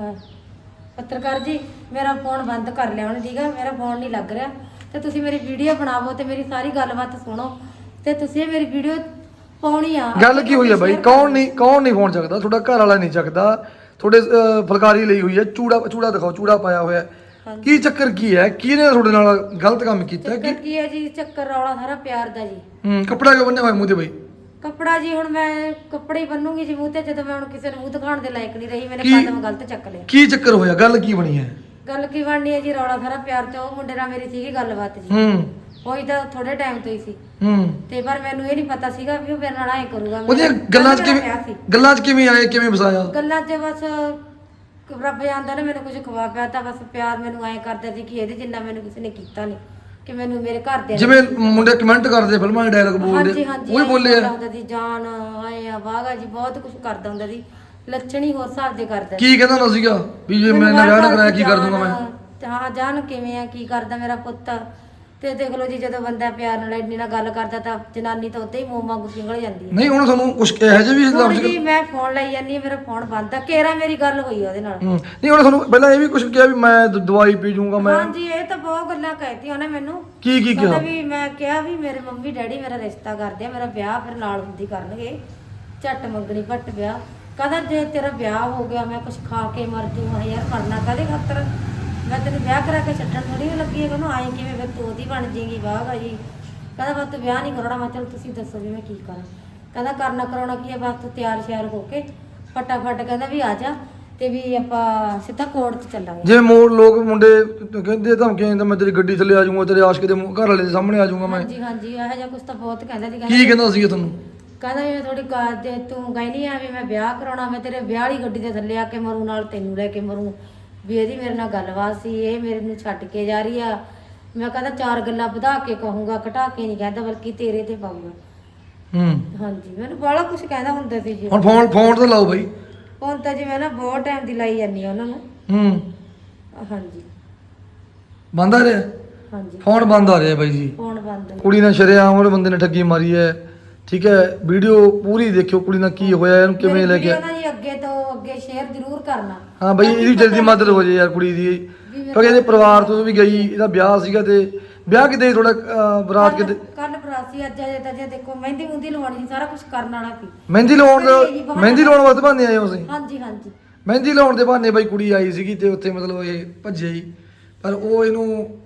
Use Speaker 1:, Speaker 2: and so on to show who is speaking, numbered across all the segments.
Speaker 1: ਹਾਂ। ਪੱਤਰਕਾਰ ਜੀ ਮੇਰਾ ਫੋਨ ਬੰਦ ਕਰ ਲਿਆ ਹੁਣ ਠੀਕ ਆ? ਮੇਰਾ ਫੋਨ ਨਹੀਂ ਲੱਗ ਰਿਹਾ। ਤੇ ਤੁਸੀਂ ਮੇਰੀ ਵੀਡੀਓ ਬਣਾਵੋ ਤੇ ਮੇਰੀ ਸਾਰੀ ਗੱਲਬਾਤ ਸੁਣੋ। ਤੇ ਤੁਸੀਂ ਮੇਰੀ ਵੀਡੀਓ ਪਾਉਣੀ ਆ।
Speaker 2: ਗੱਲ ਕੀ ਹੋਈ ਹੈ ਬਾਈ? ਕੌਣ ਨਹੀਂ ਕੌਣ ਨਹੀਂ ਫੋਨ ਚੱਕਦਾ ਤੁਹਾਡਾ ਘਰ ਵਾਲਾ ਨਹੀਂ ਚੱਕਦਾ। ਤੁਹਾਡੇ ਅਹ, ਫੁਲਕਾਰੀ ਲਈ ਹੋਈ ਹੈ ਚੂੜਾ ਚੂੜਾ ਦਿਖਾਓ ਚੂੜਾ ਪਾਇਆ ਹੋਇਆ। ਹੈ। ਕੀ ਚੱਕਰ ਕੀ ਹੈ? ਕਿਹਨੇ ਤੁਹਾਡੇ ਨਾਲ ਗਲਤ ਕੰਮ ਕੀਤਾ?
Speaker 1: ਚੱਕਰ
Speaker 2: ਕਿ
Speaker 1: ਕੀ ਹੈ ਜੀ? ਚੱਕਰ ਰੌਲਾ ਸਾਰਾ ਪਿਆਰ ਦਾ ਜੀ।
Speaker 2: ਹੂੰ ਕੱਪੜਾ ਕਿਉਂ ਬੰਨਿਆ ਹੋਇਆ ਮੂੰਹ ਤੇ ਬਾਈ?
Speaker 1: ਕੱਪੜਾ ਜੀ ਹੁਣ ਮੈਂ ਕੱਪੜੇ ਹੀ ਬੰਨੂਗੀ ਜੀ ਮੂੰਹ ਤੇ ਜਦੋਂ ਮੈਂ ਹੁਣ ਕਿਸੇ ਨੂੰ ਮੂੰਹ ਦਿਖਾਉਣ ਦੇ ਲਾਇਕ ਨਹੀਂ ਰਹੀ ਮੇਰੇ
Speaker 2: ਕੀ-
Speaker 1: ਕਦਮ ਗਲਤ ਚੱਕ ਲਿਆ
Speaker 2: ਕੀ ਚੱਕਰ ਹੋਇਆ? ਗੱਲ ਕੀ ਬਣੀ ਹੈ?
Speaker 1: ਗੱਲ ਕੀ ਬਣਨੀ ਹੈ ਜੀ? ਰੌਲਾ ਸਾਰਾ ਪਿਆਰ ਤੇ ਉਹ ਮੁੰਡੇ ਨਾਲ ਮੇਰੀ ਸੀਗੀ ਗੱਲਬਾਤ ਜੀ।
Speaker 2: ਹੂੰ।
Speaker 1: ਉਹੀ ਤਾਂ ਥੋੜੇ ਟਾਈਮ ਤੋਂ ਹੀ ਸੀ।
Speaker 2: ਹੂੰ।
Speaker 1: ਤੇ ਪਰ ਮੈਨੂੰ ਇਹ ਨਹੀਂ ਪਤਾ ਸੀਗਾ ਵੀ ਉਹ ਮੇਰੇ ਨਾਲ ਐ ਕਰੂਗਾ।
Speaker 2: ਉਹਦੀਆਂ
Speaker 1: ਮੇਰਾ-
Speaker 2: ਗੱਲਾਂ 'ਚ
Speaker 1: ਮੇਰਾ
Speaker 2: ਕਿਵੇਂ
Speaker 1: ਵਿਆਹ ਸੀ।
Speaker 2: ਗੱਲਾਂ 'ਚ ਕਿਵੇਂ ਆਏ ਕਿਵੇਂ ਫਸਾਇਆ
Speaker 1: ਗੱਲਾਂ 'ਚ ਬਸ ਰੱਬ ਜਾਣਦਾ ਨਾ ਮੈਨੂੰ ਕੁਝ ਖਵਾ ਪਿਆ ਤਾਂ ਬਸ ਪਿਆਰ ਮੈਨੂੰ ਐ ਕਰਦਾ ਸੀ ਕਿ ਇਹਦੇ ਜਿੰਨਾ ਮੈਨੂੰ ਕਿਸੇ ਨੇ ਕੀਤਾ ਨਹੀਂ ਕਿ ਮੈਨੂੰ ਮੇਰੇ ਘਰ ਦੇ
Speaker 2: ਜਿਵੇਂ ਮੁੰਡੇ ਕਮੈਂਟ ਕਰਦੇ ਫਿਲਮਾਂ ਦੇ ਡਾਇਲੌਗ ਬੋਲਦੇ ਉਹ ਹੀ ਬੋਲੇ ਆ।
Speaker 1: ਹੁੰਦਾ ਸੀ ਜਾਨ ਆਏ ਆ ਵਾਗਾ ਜੀ ਬਹੁਤ ਕੁਝ ਕਰਦਾ ਹੁੰਦਾ ਸੀ। ਲੱਛਣ ਹੀ ਹੋਰ ਹਿਸਾਬ ਦੇ ਕਰਦਾ।
Speaker 2: ਕੀ ਕਹਿੰਦਾ ਹੁੰਦਾ ਸੀਗਾ? ਵੀ ਜੇ ਮੈਂ
Speaker 1: ਮੈਨੂੰ
Speaker 2: ਨਾ ਵਿਆਹ ਨਾ
Speaker 1: ਵਾਰ-ਵਾਰ
Speaker 2: ਕਰਾਇਆ ਕੀ ਕਰ ਦੂੰਗਾ ਮੈਂ?
Speaker 1: ਜਾਨ, ਤੇ ਹਾਂ ਜਾਨ ਕਿਵੇਂ ਆ ਕੀ ਕਰਦਾ ਮੇਰਾ ਪੁੱਤ? ਤੇ ਦੇਖ ਲਓ ਜੀ ਜਦੋਂ ਬੰਦਾ ਪਿਆਰ ਨਾਲ ਇੰਨੀ ਨਾਲ ਗੱਲ ਕਰਦਾ ਤਾਂ ਜਨਾਨੀ ਤਾਂ ਉੱਤੇ ਹੀ ਮੂੰਹ ਵਾਂਗੂ ਪਿਘਲ ਜਾਂਦੀ ਹੈ।
Speaker 2: ਨਹੀਂ ਉਹਨੇ ਤੁਹਾਨੂੰ ਕੁਝ ਕਿਹਾ ਜੇ ਵੀ
Speaker 1: ਹੁਣ
Speaker 2: ਲਫ਼ਜ਼
Speaker 1: ਜੀ ਮੈਂ ਫੋਨ ਲਾਈ ਜਾਂਦੀ ਹਾਂ ਮੇਰਾ ਫੋਨ ਬੰਦ ਆ। ਕੇਰਾ ਮੇਰੀ ਗੱਲ ਹੋਈ ਉਹਦੇ ਨਾਲ।
Speaker 2: ਹੂੰ ਨਹੀਂ ਉਹਨੇ ਤੁਹਾਨੂੰ ਪਹਿਲਾਂ ਇਹ ਵੀ ਕੁਝ ਕਿਹਾ ਵੀ ਮੈਂ ਦ- ਦਵਾਈ ਪੀ ਜੂੰਗਾ ਮੈਂ
Speaker 1: ਹਾਂਜੀ ਇਹ ਤਾਂ ਬਹੁਤ ਗੱਲਾਂ ਕਹਿਤੀਆਂ ਉਹਨੇ ਮੈਨੂੰ।
Speaker 2: ਕੀ ਕੀ
Speaker 1: ਕਹਿੰਦਾ
Speaker 2: ਕਿਹਾ
Speaker 1: ਵੀ ਮੈਂ ਕਿਹਾ ਵੀ ਮੇਰੇ ਮੰਮੀ ਡੈਡੀ ਮੇਰਾ ਰਿਸ਼ਤਾ ਕਰਦੇ ਆ ਮੇਰਾ ਵਿਆਹ ਫਿਰ ਨਾਲ ਹੁੰਦੀ ਕਰਨਗੇ। ਝੱਟ ਮੰਗਣੀ ਭੱਟ ਵਿਆਹ। ਕਹਿੰਦਾ ਜੇ ਤੇਰਾ ਵਿਆਹ ਹੋ ਗਿਆ ਮੈਂ ਕੁਝ ਖਾ ਕੇ ਮਰ ਜੂਗਾ ਯਾਰ ਮਰਨਾ ਕਾਹਦੇ ਖਾਤਰ? ਮੈਂ ਤੈਨੂੰ ਵਿਆਹ ਕਰਾ ਕੇ ਛੱਡਣ ਥੋੜੀ ਲੱਗੀ ਹੈ ਕਹਿੰਦਾ ਆਏ ਕਿਵੇਂ ਫਿਰ ਤੂੰ ਉਹਦੀ ਬਣ ਜਾਏਗੀ ਵਾਹ ਜੀ ਕਹਿੰਦਾ ਬਸ ਤੂੰ ਵਿਆਹ ਨਹੀਂ ਕਰਾਉਣਾ ਮੈਂ ਚਲ ਤੁਸੀਂ ਦੱਸੋ ਵੀ ਮੈਂ ਕੀ ਕਰਾਂ। ਕਹਿੰਦਾ ਕਰਨਾ ਕਰਾਉਣਾ ਕੀ ਹੈ? ਬਸ ਤੂੰ ਤਿਆਰ ਸ਼ਿਆਰ ਹੋ ਕੇ ਫਟਾਫਟ ਕਹਿੰਦਾ ਵੀ ਆ ਜਾ ਤੇ ਵੀ ਆਪਾਂ ਸਿੱਧਾ ਕੋਰਟ 'ਚ ਚੱਲਾਂਗੇ।
Speaker 2: ਜਿਵੇਂ ਮੋੜ ਲੋਕ ਮੁੰਡੇ ਕਹਿੰਦੇ ਧਮਕੀਆਂ ਤਾਂ ਮੈਂ ਤੇਰੀ ਗੱਡੀ ਥੱਲੇ ਆ ਜਾਊਂਗਾ ਤੇਰੇ ਆਸ਼ਕ ਦੇ ਘਰ ਵਾਲੇ ਦੇ ਸਾਹਮਣੇ ਆ ਜਾਊਂਗਾ ਮੈਂ।
Speaker 1: ਹਾਂਜੀ ਹਾਂਜੀ ਇਹੋ ਜਿਹਾ ਕੁਝ ਤਾਂ ਬਹੁਤ ਕਹਿੰਦਾ ਸੀ
Speaker 2: ਕੀ ਕਹਿੰਦਾ ਸੀਗਾ ਤੁਹਾਨੂੰ?
Speaker 1: ਕਹਿੰਦਾ ਵੀ ਮੈਂ ਥੋੜੀ ਕਾਰ ਦੇ ਤੂੰ ਕਹਿੰਦੀ ਆ ਵੀ ਮੈਂ ਵਿਆਹ ਕਰਾਉਣਾ ਮੈਂ ਤੇਰੇ ਵਿਆਹ ਵਾਲੀ ਗੱਡੀ ਦੇ ਥੱਲੇ ਆ ਕੇ ਮਰੂ ਨਾਲ ਤੈਨੂੰ ਲੈ ਕੇ ਮਰੂ। ਵੀ ਇਹਦੀ ਮੇਰੇ ਨਾਲ ਗੱਲਬਾਤ ਸੀ ਇਹ ਮੇਰੇ ਨੂੰ ਛੱਡ ਕੇ ਜਾ ਰਹੀ ਆ। ਮੈਂ ਕਹਿੰਦਾ ਚਾਰ ਗੱਲਾਂ ਵਧਾ ਕੇ ਕਹੂੰਗਾ ਘਟਾ ਕੇ ਨਹੀਂ ਕਹਿੰਦਾ ਬਲਕਿ ਤੇਰੇ ਤੇ ਪਾਊਗਾ।
Speaker 2: ਹੂੰ।
Speaker 1: ਹਾਂਜੀ ਮੈਨੂੰ ਬੜਾ ਕੁਝ ਕਹਿੰਦਾ ਹੁੰਦਾ ਸੀ ਜੀ।
Speaker 2: ਹੁਣ ਫੋਨ ਫੋਨ ਤੇ ਲਾਓ ਬਾਈ।
Speaker 1: ਹੁਣ ਤਾਂ ਜੀ ਮੈਂ ਨਾ ਬਹੁਤ ਟਾਈਮ ਦੀ ਲਾਈ ਜਾਂਦੀ ਆ ਉਹਨਾਂ ਨੂੰ।
Speaker 2: ਹੂੰ।
Speaker 1: ਹਾਂਜੀ।
Speaker 2: ਬੰਦ ਆ ਰਿਹਾ?
Speaker 1: ਹਾਂਜੀ।
Speaker 2: ਫੋਨ ਬੰਦ ਆ ਰਿਹਾ ਬਾਈ ਜੀ।
Speaker 1: ਫੋਨ ਬੰਦ ਹੈ।
Speaker 2: ਕੁੜੀ ਨਾਲ ਸ਼ਰੇਆਮ ਉਹਦੇ ਬੰਦੇ ਨੇ ਠੱਗੀ ਮਾਰੀ ਹੈ ਠੀਕ ਹੈ ਵੀਡੀਓ ਪੂਰੀ ਦੇਖਿਓ ਕੁੜੀ ਨਾਲ ਕੀ ਹੋਇਆ ਇਹਨੂੰ ਕਿਵੇਂ
Speaker 1: ਮੇਰੀ
Speaker 2: ਲੈ ਕੇ
Speaker 1: ਵੀਡੀਓ ਨਾ ਜੀ ਅੱਗੇ ਤੋਂ ਅੱਗੇ ਸ਼ੇਅਰ ਜ਼ਰੂਰ ਕਰਨਾ।
Speaker 2: ਹਾਂ ਬਈ ਇਹਦੀ ਜਲਦੀ ਮਦਦ ਹੋ ਜੇ ਯਾਰ ਕੁੜੀ ਦੀ। ਕਿਉਂਕਿ ਇਹਦੇ ਪਰਿਵਾਰ ਤੋਂ ਵੀ ਗਈ ਇਹਦਾ ਵਿਆਹ ਸੀਗਾ ਤੇ ਵਿਆਹ ਕਿਤੇ ਥੋੜਾ ਬਰਾਤ ਕਿਤੇ?
Speaker 1: ਕੱਲ ਬਰਾਸੀ ਅੱਜ ਅਜੇ ਤਾਂ ਜੇ ਦੇਖੋ ਮਹਿੰਦੀ ਮੁੰਦੀ ਲਵਾਉਣੀ ਸੀ ਸਾਰਾ ਕੁਝ ਕਰਨ ਵਾਲਾ ਸੀ।
Speaker 2: ਮਹਿੰਦੀ ਲਾਉਣ ਦਾ ਮਹਿੰਦੀ ਲਾਉਣ ਵਾਸਤੇ ਬਹਾਨੇ ਆਏ ਹੋ ਤੁਸੀਂ?
Speaker 1: ਹਾਂਜੀ ਹਾਂਜੀ।
Speaker 2: ਮਹਿੰਦੀ ਲਾਉਣ ਦੇ ਬਹਾਨੇ ਬਾਈ ਕੁੜੀ ਆਈ ਸੀਗੀ ਤੇ ਉੱਥੇ ਮਤਲਬ ਇਹ ਭੱਜੇ ਹੀ। ਪਰ ਉਹ ਇਹਨੂੰ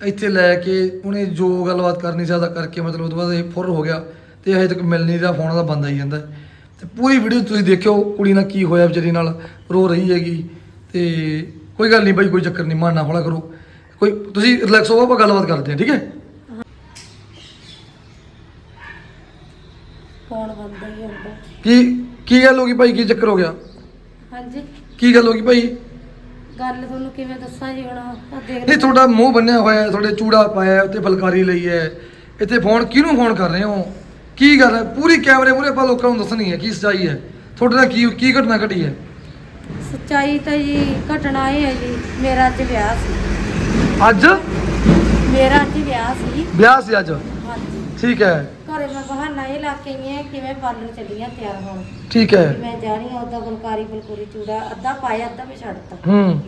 Speaker 2: ਇੱਥੇ ਲੈ ਕੇ ਉਹਨੇ ਜੋ ਗੱਲਬਾਤ ਕਰਨੀ ਸੀ ਆਦਾ ਕਰਕੇ ਮਤਲਬ ਉਹ ਤੋਂ ਬਾਅਦ ਇਹ ਫੁਰ ਹੋ ਗਿਆ। ਤੇ ਹਜੇ ਤੱਕ ਮਿਲ ਨਹੀਂ ਰਿਹਾ ਫੋਨ ਦਾ ਬੰਦ ਆਈ ਜਾਂਦਾ। ਤੇ ਪੂਰੀ ਵੀਡੀਓ ਤੁਸੀਂ ਦੇਖਿਓ ਕੁੜੀ ਨਾਲ ਕੀ ਹੋਇਆ ਵਿਚਾਰੀ ਨਾਲ ਰੋ ਰਹੀ ਹੈਗੀ। ਤੇ ਕੋਈ ਗੱਲ ਨਹੀਂ ਬਾਈ ਕੋਈ ਚੱਕਰ ਨਹੀਂ ਮਾਰਨਾ ਹੌਲਾ ਕਰੋ। ਕੋਈ ਤੁਸੀਂ ਰਿਲੈਕਸ ਹੋਵੋ ਆਪਾਂ ਗੱਲਬਾਤ ਕਰਦੇ ਹਾਂ ਠੀਕ ਹੈ?
Speaker 1: ਫੋਨ ਬੰਦ ਹੀ ਹੁੰਦਾ
Speaker 2: ਕੀ ਕੀ ਗੱਲ ਹੋ ਗਈ ਭਾਈ ਕੀ ਚੱਕਰ ਹੋ ਗਿਆ?
Speaker 1: ਹਾਂਜੀ।
Speaker 2: ਕੀ ਗੱਲ ਹੋ ਗਈ ਭਾਈ?
Speaker 1: ਗੱਲ ਤੁਹਾਨੂੰ ਕਿਵੇਂ ਦੱਸਾਂ ਜੀ ਹੁਣ ਆਹ ਦੇਖ
Speaker 2: ਨਹੀਂ ਤੁਹਾਡਾ ਮੂੰਹ ਬੰਨਿਆ ਹੋਇਆ ਹੈ ਤੁਹਾਡੇ ਚੂੜਾ ਪਾਇਆ ਹੈ ਉੱਤੇ ਫਲਕਾਰੀ ਲਈ ਹੈ। ਇੱਥੇ ਫੋਨ ਕਿਹਨੂੰ ਫੋਨ ਕਰ ਰਹੇ ਹੋ? ਕੀ ਗੱਲ ਹੈ? ਪੂਰੀ ਕੈਮਰੇ ਮੂਰੇ ਆਪਾਂ ਲੋਕਾਂ ਨੂੰ ਦੱਸਣੀ ਹੈ ਕੀ ਸੱਚਾਈ ਹੈ। ਤੁਹਾਡੇ ਨਾਲ ਕੀ ਕੀ ਘਟਨਾ ਘਟੀ ਹੈ?
Speaker 1: ਸੱਚਾਈ ਤਾਂ ਜੀ ਘਟਨਾ ਇਹ ਹੈ ਜੀ ਮੇਰਾ ਅੱਜ ਵਿਆਹ ਸੀ।
Speaker 2: ਅੱਜ?
Speaker 1: ਮੇਰਾ ਅੱਜ ਵਿਆਹ ਸੀ।
Speaker 2: ਵਿਆਹ ਸੀ ਅੱਜ?
Speaker 1: ਹਾਂਜੀ।
Speaker 2: ਠੀਕ ਹੈ।
Speaker 1: ਘਰੇ ਮੈਂ ਬਹਾਨਾ ਇਹ ਲਾ ਕੇ ਆਈ ਹਾਂ ਕਿਵੇਂ ਪਾਰਲਰ ਚੱਲੀਆਂ ਤਿਆਰ ਹੋਣ।
Speaker 2: ਠੀਕ ਹੈ।
Speaker 1: ਮੈਂ ਜਾ ਰਹੀ ਹਾਂ ਉਹਦਾ ਫੁਲਕਾਰੀ ਫੁਲਕੂਰੀ ਚੂੜਾ ਅੱਧਾ ਪਾਇਆ ਅੱਧਾ ਮੈਂ ਛੱਡਤਾ
Speaker 2: ਹੂੰ।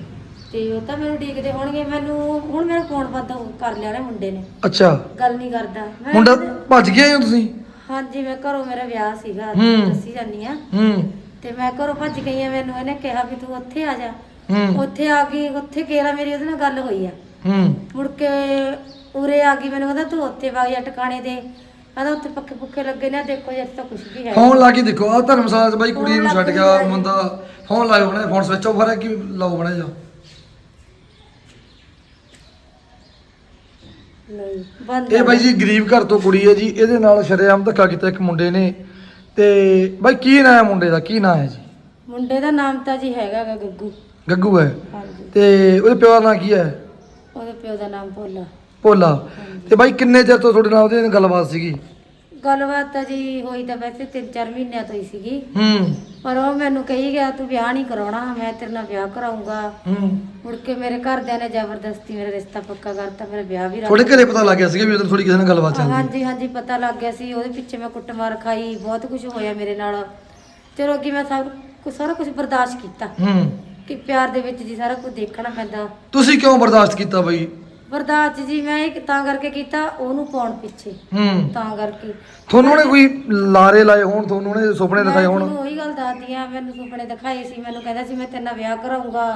Speaker 1: ਤੇ ਉਹ ਤਾਂ ਮੈਨੂੰ ਡੀਕਦੇ ਹੋਣਗੇ ਮੈਨੂੰ ਹੁਣ ਮੇਰਾ ਫੋਨ ਬੰਦ ਕਰ ਲਿਆ ਨੇ ਮੁੰਡੇ ਨੇ।
Speaker 2: ਅੱਛਾ।
Speaker 1: ਗੱਲ ਨਹੀਂ ਕਰਦਾ। ਮੈਂ
Speaker 2: ਮੁੰਡਾ ਭੱਜ ਗਿਆ ਹੋ ਤੁਸੀਂ?
Speaker 1: ਹਾਂਜੀ ਮੈਂ ਘਰੋਂ ਮੇਰਾ ਵਿਆਹ ਸੀਗਾ
Speaker 2: ਹੂੰ।
Speaker 1: ਦੱਸੀ ਜਾਨੀ ਆ
Speaker 2: ਹੂੰ।
Speaker 1: ਤੇ ਮੈਂ ਘਰੋਂ ਭੱਜ ਗਈ ਆ ਮੈਨੂੰ ਇਹਨੇ ਕਿਹਾ ਵੀ ਤੂੰ ਉੱਥੇ ਆ ਜਾ।
Speaker 2: ਹੂੰ।
Speaker 1: ਉੱਥੇ ਆ ਗਈ ਉੱਥੇ ਕੇਰਾ ਮੇਰੀ ਉਹਦੇ ਨਾਲ ਗੱਲ ਹੋਈ ਆ।
Speaker 2: ਹੂੰ।
Speaker 1: ਮੁੜ ਕੇ ਉਰੇ ਆ ਗਈ ਮੈਨੂੰ ਕਹਿੰਦਾ ਤੂੰ ਉੱਥੇ ਵਗ ਜਾ ਟਿਕਾਣੇ ਦੇ ਕਹਿੰਦਾ ਉੱਥੇ ਪੱਕੇ ਪੁੱਕੇ ਲੱਗੇ ਨੇ ਦੇਖੋ ਜੇ ਤਾਂ ਕੁਝ ਵੀ ਹੈ
Speaker 2: ਫੋਨ ਲਾ ਕੇ ਦੇਖੋ ਆ ਧਰਮਸ਼ਾਲਾ 'ਚ ਬਾਈ ਕੁੜੀ ਨੂੰ ਛੱਡ ਗਿਆ ਬੰਦਾ ਫੋਨ ਲਾਇਓ ਬਣਾ ਫੋਨ ਸਵਿਚ ਆਫ ਹੈ ਕਿ ਲਾਓ ਬਣਾ ਜਾ?
Speaker 1: ਨਹੀਂ
Speaker 2: ਇਹ ਬਾਈ ਜੀ ਗਰੀਬ ਘਰ ਤੋਂ ਕੁੜੀ ਹੈ ਜੀ ਇਹਦੇ ਨਾਲ ਸ਼ਰੇਆਮ ਧੱਕਾ ਕੀਤਾ ਇੱਕ ਮੁੰਡੇ ਨੇ। ਤੇ ਬਾਈ ਕੀ ਨਾਂ ਹੈ ਮੁੰਡੇ ਦਾ? ਕੀ ਨਾਂ ਹੈ ਜੀ?
Speaker 1: ਮੁੰਡੇ ਦਾ ਨਾਮ ਤਾਂ ਜੀ ਹੈਗਾ ਗਾ ਗੱਗੂ।
Speaker 2: ਗੱਗੂ ਹੈ। ਤੇ ਉਹਦੇ ਪਿਓ ਦਾ ਨਾਂ ਕੀ ਹੈ?
Speaker 1: ਉਹਦੇ ਪਿਓ ਦਾ ਨਾਮ ਭੋਲਾ।
Speaker 2: ਭੋਲਾ। ਤੇ ਬਾਈ ਕਿੰਨੇ ਚਿਰ ਤੋਂ ਤੁਹਾਡੇ ਨਾਲ ਉਹਦੇ ਨਾਲ ਗੱਲਬਾਤ ਸੀਗੀ?
Speaker 1: ਗੱਲਬਾਤ ਜੀ ਹੋਈ ਤਾਂ ਵੈਸੇ 3-4 ਮਹੀਨਿਆਂ ਤੋਂ ਹੀ ਸੀਗੀ।
Speaker 2: ਹੂੰ।
Speaker 1: ਪਰ ਉਹ ਮੈਨੂੰ ਕਹੀ ਗਿਆ ਤੂੰ ਵਿਆਹ ਨਹੀਂ ਕਰਾਉਣਾ ਮੈਂ ਤੇਰੇ ਨਾਲ ਵਿਆਹ ਕਰਾਉਂਗਾ
Speaker 2: ਹੂੰ।
Speaker 1: ਮੁੜ ਕੇ ਮੇਰੇ ਘਰਦਿਆਂ ਨੇ ਜ਼ਬਰਦਸਤੀ ਮੇਰਾ ਰਿਸ਼ਤਾ ਪੱਕਾ ਕਰਤਾ ਮੇਰਾ ਵਿਆਹ ਵੀ ਰੱਖ
Speaker 2: ਤੁਹਾਡੇ ਘਰੇ ਪਤਾ ਲੱਗ ਗਿਆ ਸੀਗਾ ਵੀ ਉਧਰ ਥੋੜੀ ਕਿਸੇ ਨਾਲ ਗੱਲਬਾਤ ਚੱਲਦੀ
Speaker 1: ਹਾਂਜੀ ਹਾਂਜੀ ਪਤਾ ਲੱਗ ਗਿਆ ਸੀ ਉਹਦੇ ਪਿੱਛੇ ਮੈਂ ਕੁੱਟਮਾਰ ਖਾਈ ਬਹੁਤ ਕੁਝ ਹੋਇਆ ਮੇਰੇ ਨਾਲ। ਚਲੋ ਅੱਗੇ ਮੈਂ ਸਭ ਕੁਛ ਸਾਰਾ ਕੁਝ ਬਰਦਾਸ਼ਤ ਕੀਤਾ
Speaker 2: ਹੂੰ।
Speaker 1: ਕਿ ਪਿਆਰ ਦੇ ਵਿੱਚ ਜੀ ਸਾਰਾ ਕੁਝ ਦੇਖਣਾ ਪੈਂਦਾ।
Speaker 2: ਤੁਸੀਂ ਕਿਉਂ ਬਰਦਾਸ਼ਤ ਕੀਤਾ ਬਾਈ?
Speaker 1: ਬਰਦਾਸ਼ਤ ਜੀ ਮੈਂ ਇਹ ਤਾਂ ਕਰਕੇ ਕੀਤਾ ਉਹਨੂੰ ਪਾਉਣ ਪਿੱਛੇ।
Speaker 2: ਹੂੰ।
Speaker 1: ਤਾਂ ਕਰਕੇ।
Speaker 2: ਤੁਹਾਨੂੰ ਉਹਨੇ ਕੋਈ ਲਾਰੇ ਲਾਏ ਹੋਣ ਤੁਹਾਨੂੰ ਉਹਨੇ ਸੁਪਨੇ ਦਿਖਾਏ
Speaker 1: ਮੈਂ
Speaker 2: ਹੋਣ?
Speaker 1: ਤੁਹਾਨੂੰ ਉਹੀ ਗੱਲ ਦੱਸਦੀ ਆ ਮੈਨੂੰ ਸੁਪਨੇ ਦਿਖਾਏ ਸੀ ਮੈਨੂੰ ਕਹਿੰਦਾ ਸੀ ਮੈਂ ਤੇਰੇ ਨਾਲ ਵਿਆਹ ਕਰਾਉਂਗਾ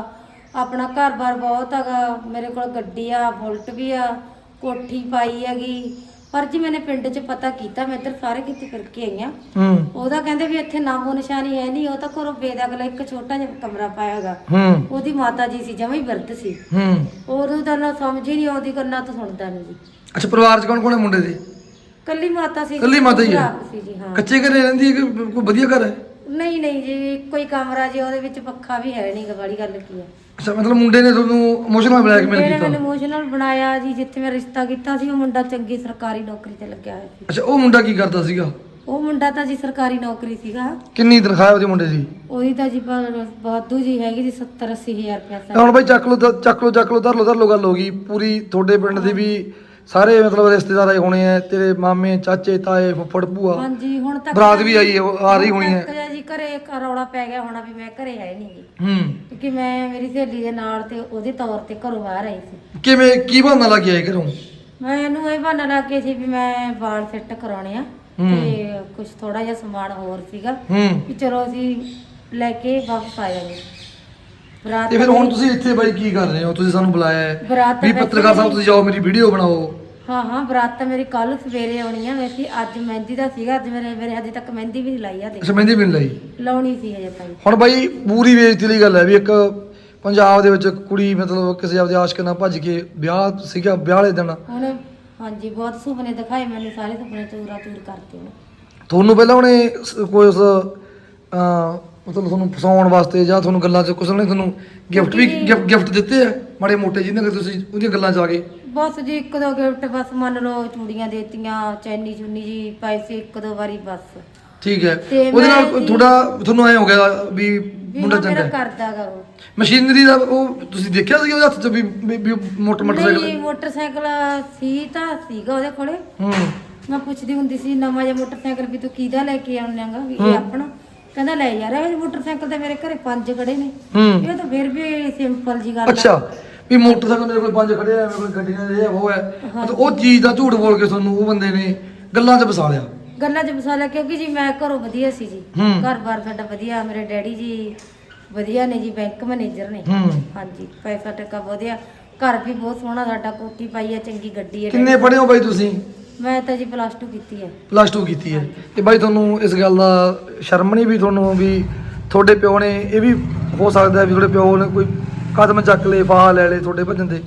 Speaker 1: ਆਪਣਾ ਘਰ-ਬਾਰ ਬਹੁਤ ਹੈਗਾ ਮੇਰੇ ਕੋਲ ਗੱਡੀ ਆ ਬੁਲਟ ਵੀ ਆ ਕੋਠੀ ਪਾਈ ਹੈਗੀ ਪਰ ਜੀ ਮੈਨੇ ਪਿੰਡ 'ਚ ਪਤਾ ਕੀਤਾ ਮੈਂ ਇੱਧਰ ਸਾਰੇ ਕਿਤੇ ਫਿਰ ਕੇ ਆਈ ਆ
Speaker 2: ਹੂੰ।
Speaker 1: ਉਹਦਾ ਕਹਿੰਦੇ ਵੀ ਇੱਥੇ ਨਾਮੋ ਨਿਸ਼ਾਨੀ ਹੈ ਨਹੀਂ ਉਹ ਤਾਂ ਘਰੋਂ ਬੇਦਖਲ ਇੱਕ ਛੋਟਾ ਜਿਹਾ ਕਮਰਾ ਪਾਇਆ ਹੈਗਾ।
Speaker 2: ਹੂੰ।
Speaker 1: ਉਹਦੀ ਮਾਤਾ ਜੀ ਸੀ ਜਮਾਂ ਹੀ ਵਰਤ ਸੀ।
Speaker 2: ਹੂੰ।
Speaker 1: ਉਹਨੂੰ ਤਾਂ ਨਾ ਸਮਝ ਹੀ ਨਹੀਂ ਆਉਂਦੀ ਕੰਨਾਂ ਤੋਂ ਸੁਣਦਾ ਨਹੀਂ ਜੀ।
Speaker 2: ਅੱਛਾ ਪਰਿਵਾਰ ਚ ਕੌਣ ਕੌਣ ਹੈ ਮੁੰਡੇ ਦੇ?
Speaker 1: ਕੱਲੀ ਮਾਤਾ ਸੀ ਜੀ,
Speaker 2: ਕੱਲੀ ਮਾਤਾ ਹੀ ਹੈ?
Speaker 1: ਭਰਾ ਸੀ ਜੀ ਹਾਂ।
Speaker 2: ਕੱਚੇ ਘਰੇ ਰਹਿੰਦੀ ਹੈ ਕਿ ਕੋਈ ਵਧੀਆ ਘਰ ਹੈ?
Speaker 1: ਨਹੀਂ ਨਹੀਂ ਜੀ ਕੋਈ ਕਮਰਾ ਜੀ ਉਹਦੇ ਵਿੱਚ ਪੱਖਾ ਵੀ ਹੈ ਨਹੀਂ ਵਾਲੀ ਗੱਲ ਕੀ ਹੈ
Speaker 2: ਅੱਛਾ ਮਤਲਬ ਮੁੰਡੇ ਨੇ ਤੁਹਾਨੂੰ ਇਮੋਸ਼ਨਲ ਬਲੈਕਮੇਲ
Speaker 1: ਜਿਹੜੇ
Speaker 2: ਕੀਤਾ?
Speaker 1: ਮੈਨੂੰ ਇਮੋਸ਼ਨਲ ਬਣਾਇਆ ਜੀ ਜਿੱਥੇ ਮੈਂ ਰਿਸ਼ਤਾ ਕੀਤਾ ਸੀ ਉਹ ਮੁੰਡਾ ਚੰਗੀ ਸਰਕਾਰੀ ਨੌਕਰੀ ਤੇ ਲੱਗਿਆ ਹੋਇਆ ਸੀ।
Speaker 2: ਅੱਛਾ ਉਹ ਮੁੰਡਾ ਕੀ ਕਰਦਾ ਸੀਗਾ?
Speaker 1: ਉਹ ਮੁੰਡਾ ਤਾਂ ਜੀ ਸਰਕਾਰੀ ਨੌਕਰੀ ਸੀਗਾ।
Speaker 2: ਕਿੰਨੀ ਤਨਖਾਹ ਉਹਦੇ ਮੁੰਡੇ ਦੀ?
Speaker 1: ਉਹਦੀ ਤਾਂ ਜੀ ਬ- ਵਾਧੂ ਜੀ ਹੈਗੀ ਜੀ 70 80 ਹਜ਼ਾਰ ਰੁਪਇਆ
Speaker 2: ਹੁਣ ਬਾਈ ਚੱਕ ਲੋ ਚੱਕ ਲੋ ਚੱਕ ਲੋ ਧਰ ਲੋ ਧਰ ਲੋ ਗੱਲ ਹੋ ਗਈ। ਪੂਰੀ ਤੁਹਾਡੇ ਪਿੰਡ ਦੀ ਵੀ ਸਾਰੇ ਮਤਲਬ ਰਿਸ਼ਤੇਦਾਰ ਆਏ ਹੋਣੇ ਆ ਤੇਰੇ ਮਾਮੇ ਚਾਚੇ ਤਾਏ ਫੁੱਫੜ ਭੂਆ।
Speaker 1: ਹਾਂਜੀ ਹੁਣ ਤੱਕ
Speaker 2: ਬਰਾਤ ਵੀ ਆਈ ਹੈ, ਆ ਰਹੀ ਹੋਣੀ ਹੈ।
Speaker 1: ਤੱਕ ਜੀ ਘਰੇ ਇੱਕ ਰੌਲਾ ਪੈ ਗਿਆ ਹੋਣਾ ਵੀ ਮੈਂ ਘਰੇ ਹੈ ਨਹੀਂ ਜੀ
Speaker 2: ਹੂੰ।
Speaker 1: ਕਿਉਂਕਿ ਮੈਂ ਮੇਰੀ ਸਹੇਲੀ ਦੇ ਨਾਲ ਤੇ ਉਹਦੇ ਤੌਰ ਤੇ ਘਰੋਂ ਬਾਹਰ ਆਈ ਸੀ।
Speaker 2: ਕਿਵੇਂ ਕੀ ਬਹਾਨਾ ਲੱਗ ਗਿਆ ਘਰੋਂ?
Speaker 1: ਮੈਂ ਇਹਨੂੰ ਇਹ ਬਹਾਨਾ ਲਾ ਕੇ ਸੀ ਵੀ ਮੈਂ ਵਾਲ ਫਿੱਟ ਕਰਾਉਣੇ ਆ
Speaker 2: ਹੂੰ।
Speaker 1: ਤੇ ਕੁਝ ਥੋੜਾ ਜਿਹਾ ਸਮਾਨ ਹੋਰ ਸੀਗਾ।
Speaker 2: ਹੂੰ।
Speaker 1: ਵੀ ਚਲੋ ਅਸੀਂ ਲੈ ਕੇ ਵਾਪਸ ਆ ਜਾਵਾਂਗੇ ਬਰਾਤ
Speaker 2: ਤੇ ਫਿਰ ਹੁਣ ਤੁਸੀਂ ਇੱਥੇ ਬਾਈ ਕੀ ਕਰ ਰਹੇ ਹੋ? ਤੁਸੀਂ ਸਾਨੂੰ ਬੁਲਾਇਆ ਹੈ।
Speaker 1: ਬਰਾਤ
Speaker 2: ਵੀ ਪੱਤਰਕਾਰ ਸਾਹਿਬ ਤੁਸੀਂ ਜਾਓ ਮੇਰੀ ਵੀਡੀਓ ਬਣਾਓ।
Speaker 1: ਹਾਂ ਹਾਂ ਬਰਾਤ ਤਾਂ ਮੇਰੀ ਕੱਲ ਸਵੇਰੇ ਆਉਣੀ ਆ ਵੈਸੇ ਅੱਜ ਮਹਿੰਦੀ ਦਾ ਸੀਗਾ ਅੱਜ ਮੇਰੇ ਮੇਰੇ ਹਜੇ ਤੱਕ ਮਹਿੰਦੀ ਵੀ ਨਹੀਂ ਲਾਈ ਆ ਦੇ
Speaker 2: ਮਹਿੰਦੀ ਵੀ ਨਹੀਂ ਲਈ?
Speaker 1: ਲਾਉਣੀ ਸੀ ਹਜੇ ਤਾਈ
Speaker 2: ਹੁਣ ਬਾਈ ਪੂਰੀ ਬੇਇੱਜ਼ਤੀ ਵਾਲੀ ਗੱਲ ਹੈ ਵੀ ਇੱਕ ਪੰਜਾਬ ਦੇ ਵਿੱਚ ਕੁੜੀ ਮਤਲਬ ਕਿਸੇ ਆਪਦੇ ਆਸ਼ਕ ਨਾਲ ਭੱਜ ਕੇ ਵਿਆਹ ਸੀਗਾ ਵਿਆਹ ਵਾਲੇ ਦਿਨ।
Speaker 1: ਉਹਨੇ ਹਾਂਜੀ ਬਹੁਤ ਸੁਪਨੇ ਦਿਖਾਏ ਮੈਨੂੰ ਸਾਰੇ ਸੁਪਨੇ ਚੂਰਾ ਚੂਰ ਕਰਤੇ ਉਹਨੇ
Speaker 2: ਤੁਹਾਨੂੰ ਪਹਿਲਾਂ ਉਹਨੇ ਸ- ਕੋਈ ਉਸ ਅਹ, ਮਤਲਬ ਤੁਹਾਨੂੰ ਫਸਾਉਣ ਵਾਸਤੇ ਜਾਂ ਤੁਹਾਨੂੰ ਗੱਲਾਂ 'ਚ ਕੁਛ ਉਹਨੇ ਤੁਹਾਨੂੰ ਗਿਫਟ ਵੀ ਗਿਫਟ ਦਿੱਤੇ ਆ ਮਾੜੇ ਮੋਟੇ ਜਿਹਨਾਂ ਕਿ ਤੁਸੀਂ ਉਹਦੀਆਂ ਗੱਲਾਂ 'ਚ ਆ ਗਏ।
Speaker 1: ਬਸ ਜੀ ਇੱਕ ਦੋ ਗਿਫਟ ਬਸ ਮੰਨ ਲਓ ਚੂੜੀਆਂ ਦੇਤੀਆਂ ਚੈਨੀ ਚੁੰਨੀ ਜੀ ਪੈਸੇ ਇੱਕ ਦੋ ਵਾਰੀ ਬਸ।
Speaker 2: ਠੀਕ ਹੈ।
Speaker 1: ਤੇ
Speaker 2: ਉਹਦੇ ਨਾਲ ਤੁਹਾਡਾ ਤੁਹਾਨੂੰ ਐ ਹੋ ਗਿਆ ਵੀ
Speaker 1: ਵੀ
Speaker 2: ਮੁੰਡਾ
Speaker 1: ਹਾਂ।
Speaker 2: ਚੰਗਾ
Speaker 1: ਕਰਦਾਗਾ ਉਹ।
Speaker 2: ਮਸ਼ੀਨਰੀ ਦਾ ਉਹ ਤੁਸੀਂ ਦੇਖਿਆ ਸੀ ਉਹਦੇ ਹੱਥ 'ਚ ਵੀ ਵੀ- ਵੀ ਮੋਟਰ
Speaker 1: ਨਹੀਂ
Speaker 2: ਮੋਟਰਸਾਈਕਲ
Speaker 1: ਮੋਟਰਸਾਈਕਲ ਸੀ ਤਾਂ ਸੀਗਾ ਉਹਦੇ ਕੋਲੇ।
Speaker 2: ਹੂੰ।
Speaker 1: ਮੈਂ ਪੁੱਛਦੀ ਹੁੰਦੀ ਸੀ ਨਵਾਂ ਜਿਹਾ ਮੋਟਰਸਾਈਕਲ ਵੀ ਤੂੰ ਕਿਹਦਾ ਲੈ ਕੇ ਆਉਣਾਗਾ ਵੀ। ਇਹ ਆਪਣਾ? ਕਹਿੰਦਾ ਲੈ ਯਾਰ ਇਹ ਮੋਟਰਸਾਈਕਲ ਤੇ ਮੇਰੇ ਘਰੇ ਪੰਜ ਖੜੇ ਨੇ।
Speaker 2: ਹੂੰ।
Speaker 1: ਇਹ ਤਾਂ ਫਿਰ ਵੀ ਸਿੰਪਲ ਜੀ ਗੱਲ ਆ।
Speaker 2: ਅੱਛਾ ਵੀ ਮੋਟਰਸਾਈਕਲ ਮੇਰੇ ਕੋਲ ਪੰਜ ਖੜੇ ਆ ਮੇਰੇ ਕੋਲ ਗੱਡੀਆਂ ਇਹ ਆ, ਉਹ ਹੈ। ਮਤਲਬ ਉਹ ਚੀਜ਼ ਦਾ ਝੂਠ ਬੋਲ ਕੇ ਤੁਹਾਨੂੰ ਉਹ ਬੰਦੇ ਨੇ ਗੱਲਾਂ 'ਚ ਫਸਾ ਲਿਆ।
Speaker 1: ਗੱਲਾਂ 'ਚ ਮਸਾਲਾ ਕਿਉਂਕਿ ਜੀ ਮੈਂ ਘਰੋਂ ਵਧੀਆ ਸੀ ਜੀ।
Speaker 2: ਹੂੰ।
Speaker 1: ਘਰ-ਬਾਰ ਸਾਡਾ ਵਧੀਆ ਮੇਰੇ ਡੈਡੀ ਜੀ ਵਧੀਆ ਨੇ ਜੀ ਬੈਂਕ ਮੈਨੇਜਰ ਨੇ।
Speaker 2: ਹੂੰ।
Speaker 1: ਹਾਂਜੀ ਪੈਸਾ ਟੱਕਾ ਵਧੀਆ। ਘਰ ਵੀ ਬਹੁਤ ਸੋਹਣਾ ਸਾਡਾ ਕੋਠੀ ਪਾਈ ਹੈ ਚੰਗੀ ਗੱਡੀ ਹੈ
Speaker 2: ਕਿੰਨੇ ਪੜ੍ਹੇ ਹੋ ਬਾਈ ਤੁਸੀਂ?
Speaker 1: ਮੈਂ ਤਾਂ ਜੀ ਪਲੱਸ 2 ਕੀਤੀ ਹੈ।
Speaker 2: ਪਲੱਸ 2 ਕੀਤੀ ਹੈ। ਤੇ ਬਾਈ ਤੁਹਾਨੂੰ ਇਸ ਗੱਲ ਦਾ ਸ਼ਰਮ ਨਹੀਂ ਵੀ ਤੁਹਾਨੂੰ ਵੀ ਤੁਹਾਡੇ ਪਿਓ ਨੇ ਇਹ ਵੀ ਹੋ ਸਕਦਾ ਵੀ ਤੁਹਾਡੇ ਪਿਓ ਨੇ ਕੋਈ ਕਦਮ ਚੱਕ ਲਏ ਫਾਹ ਲੈ ਲਏ ਤੁਹਾਡੇ ਭੱਜਣ ਦੇ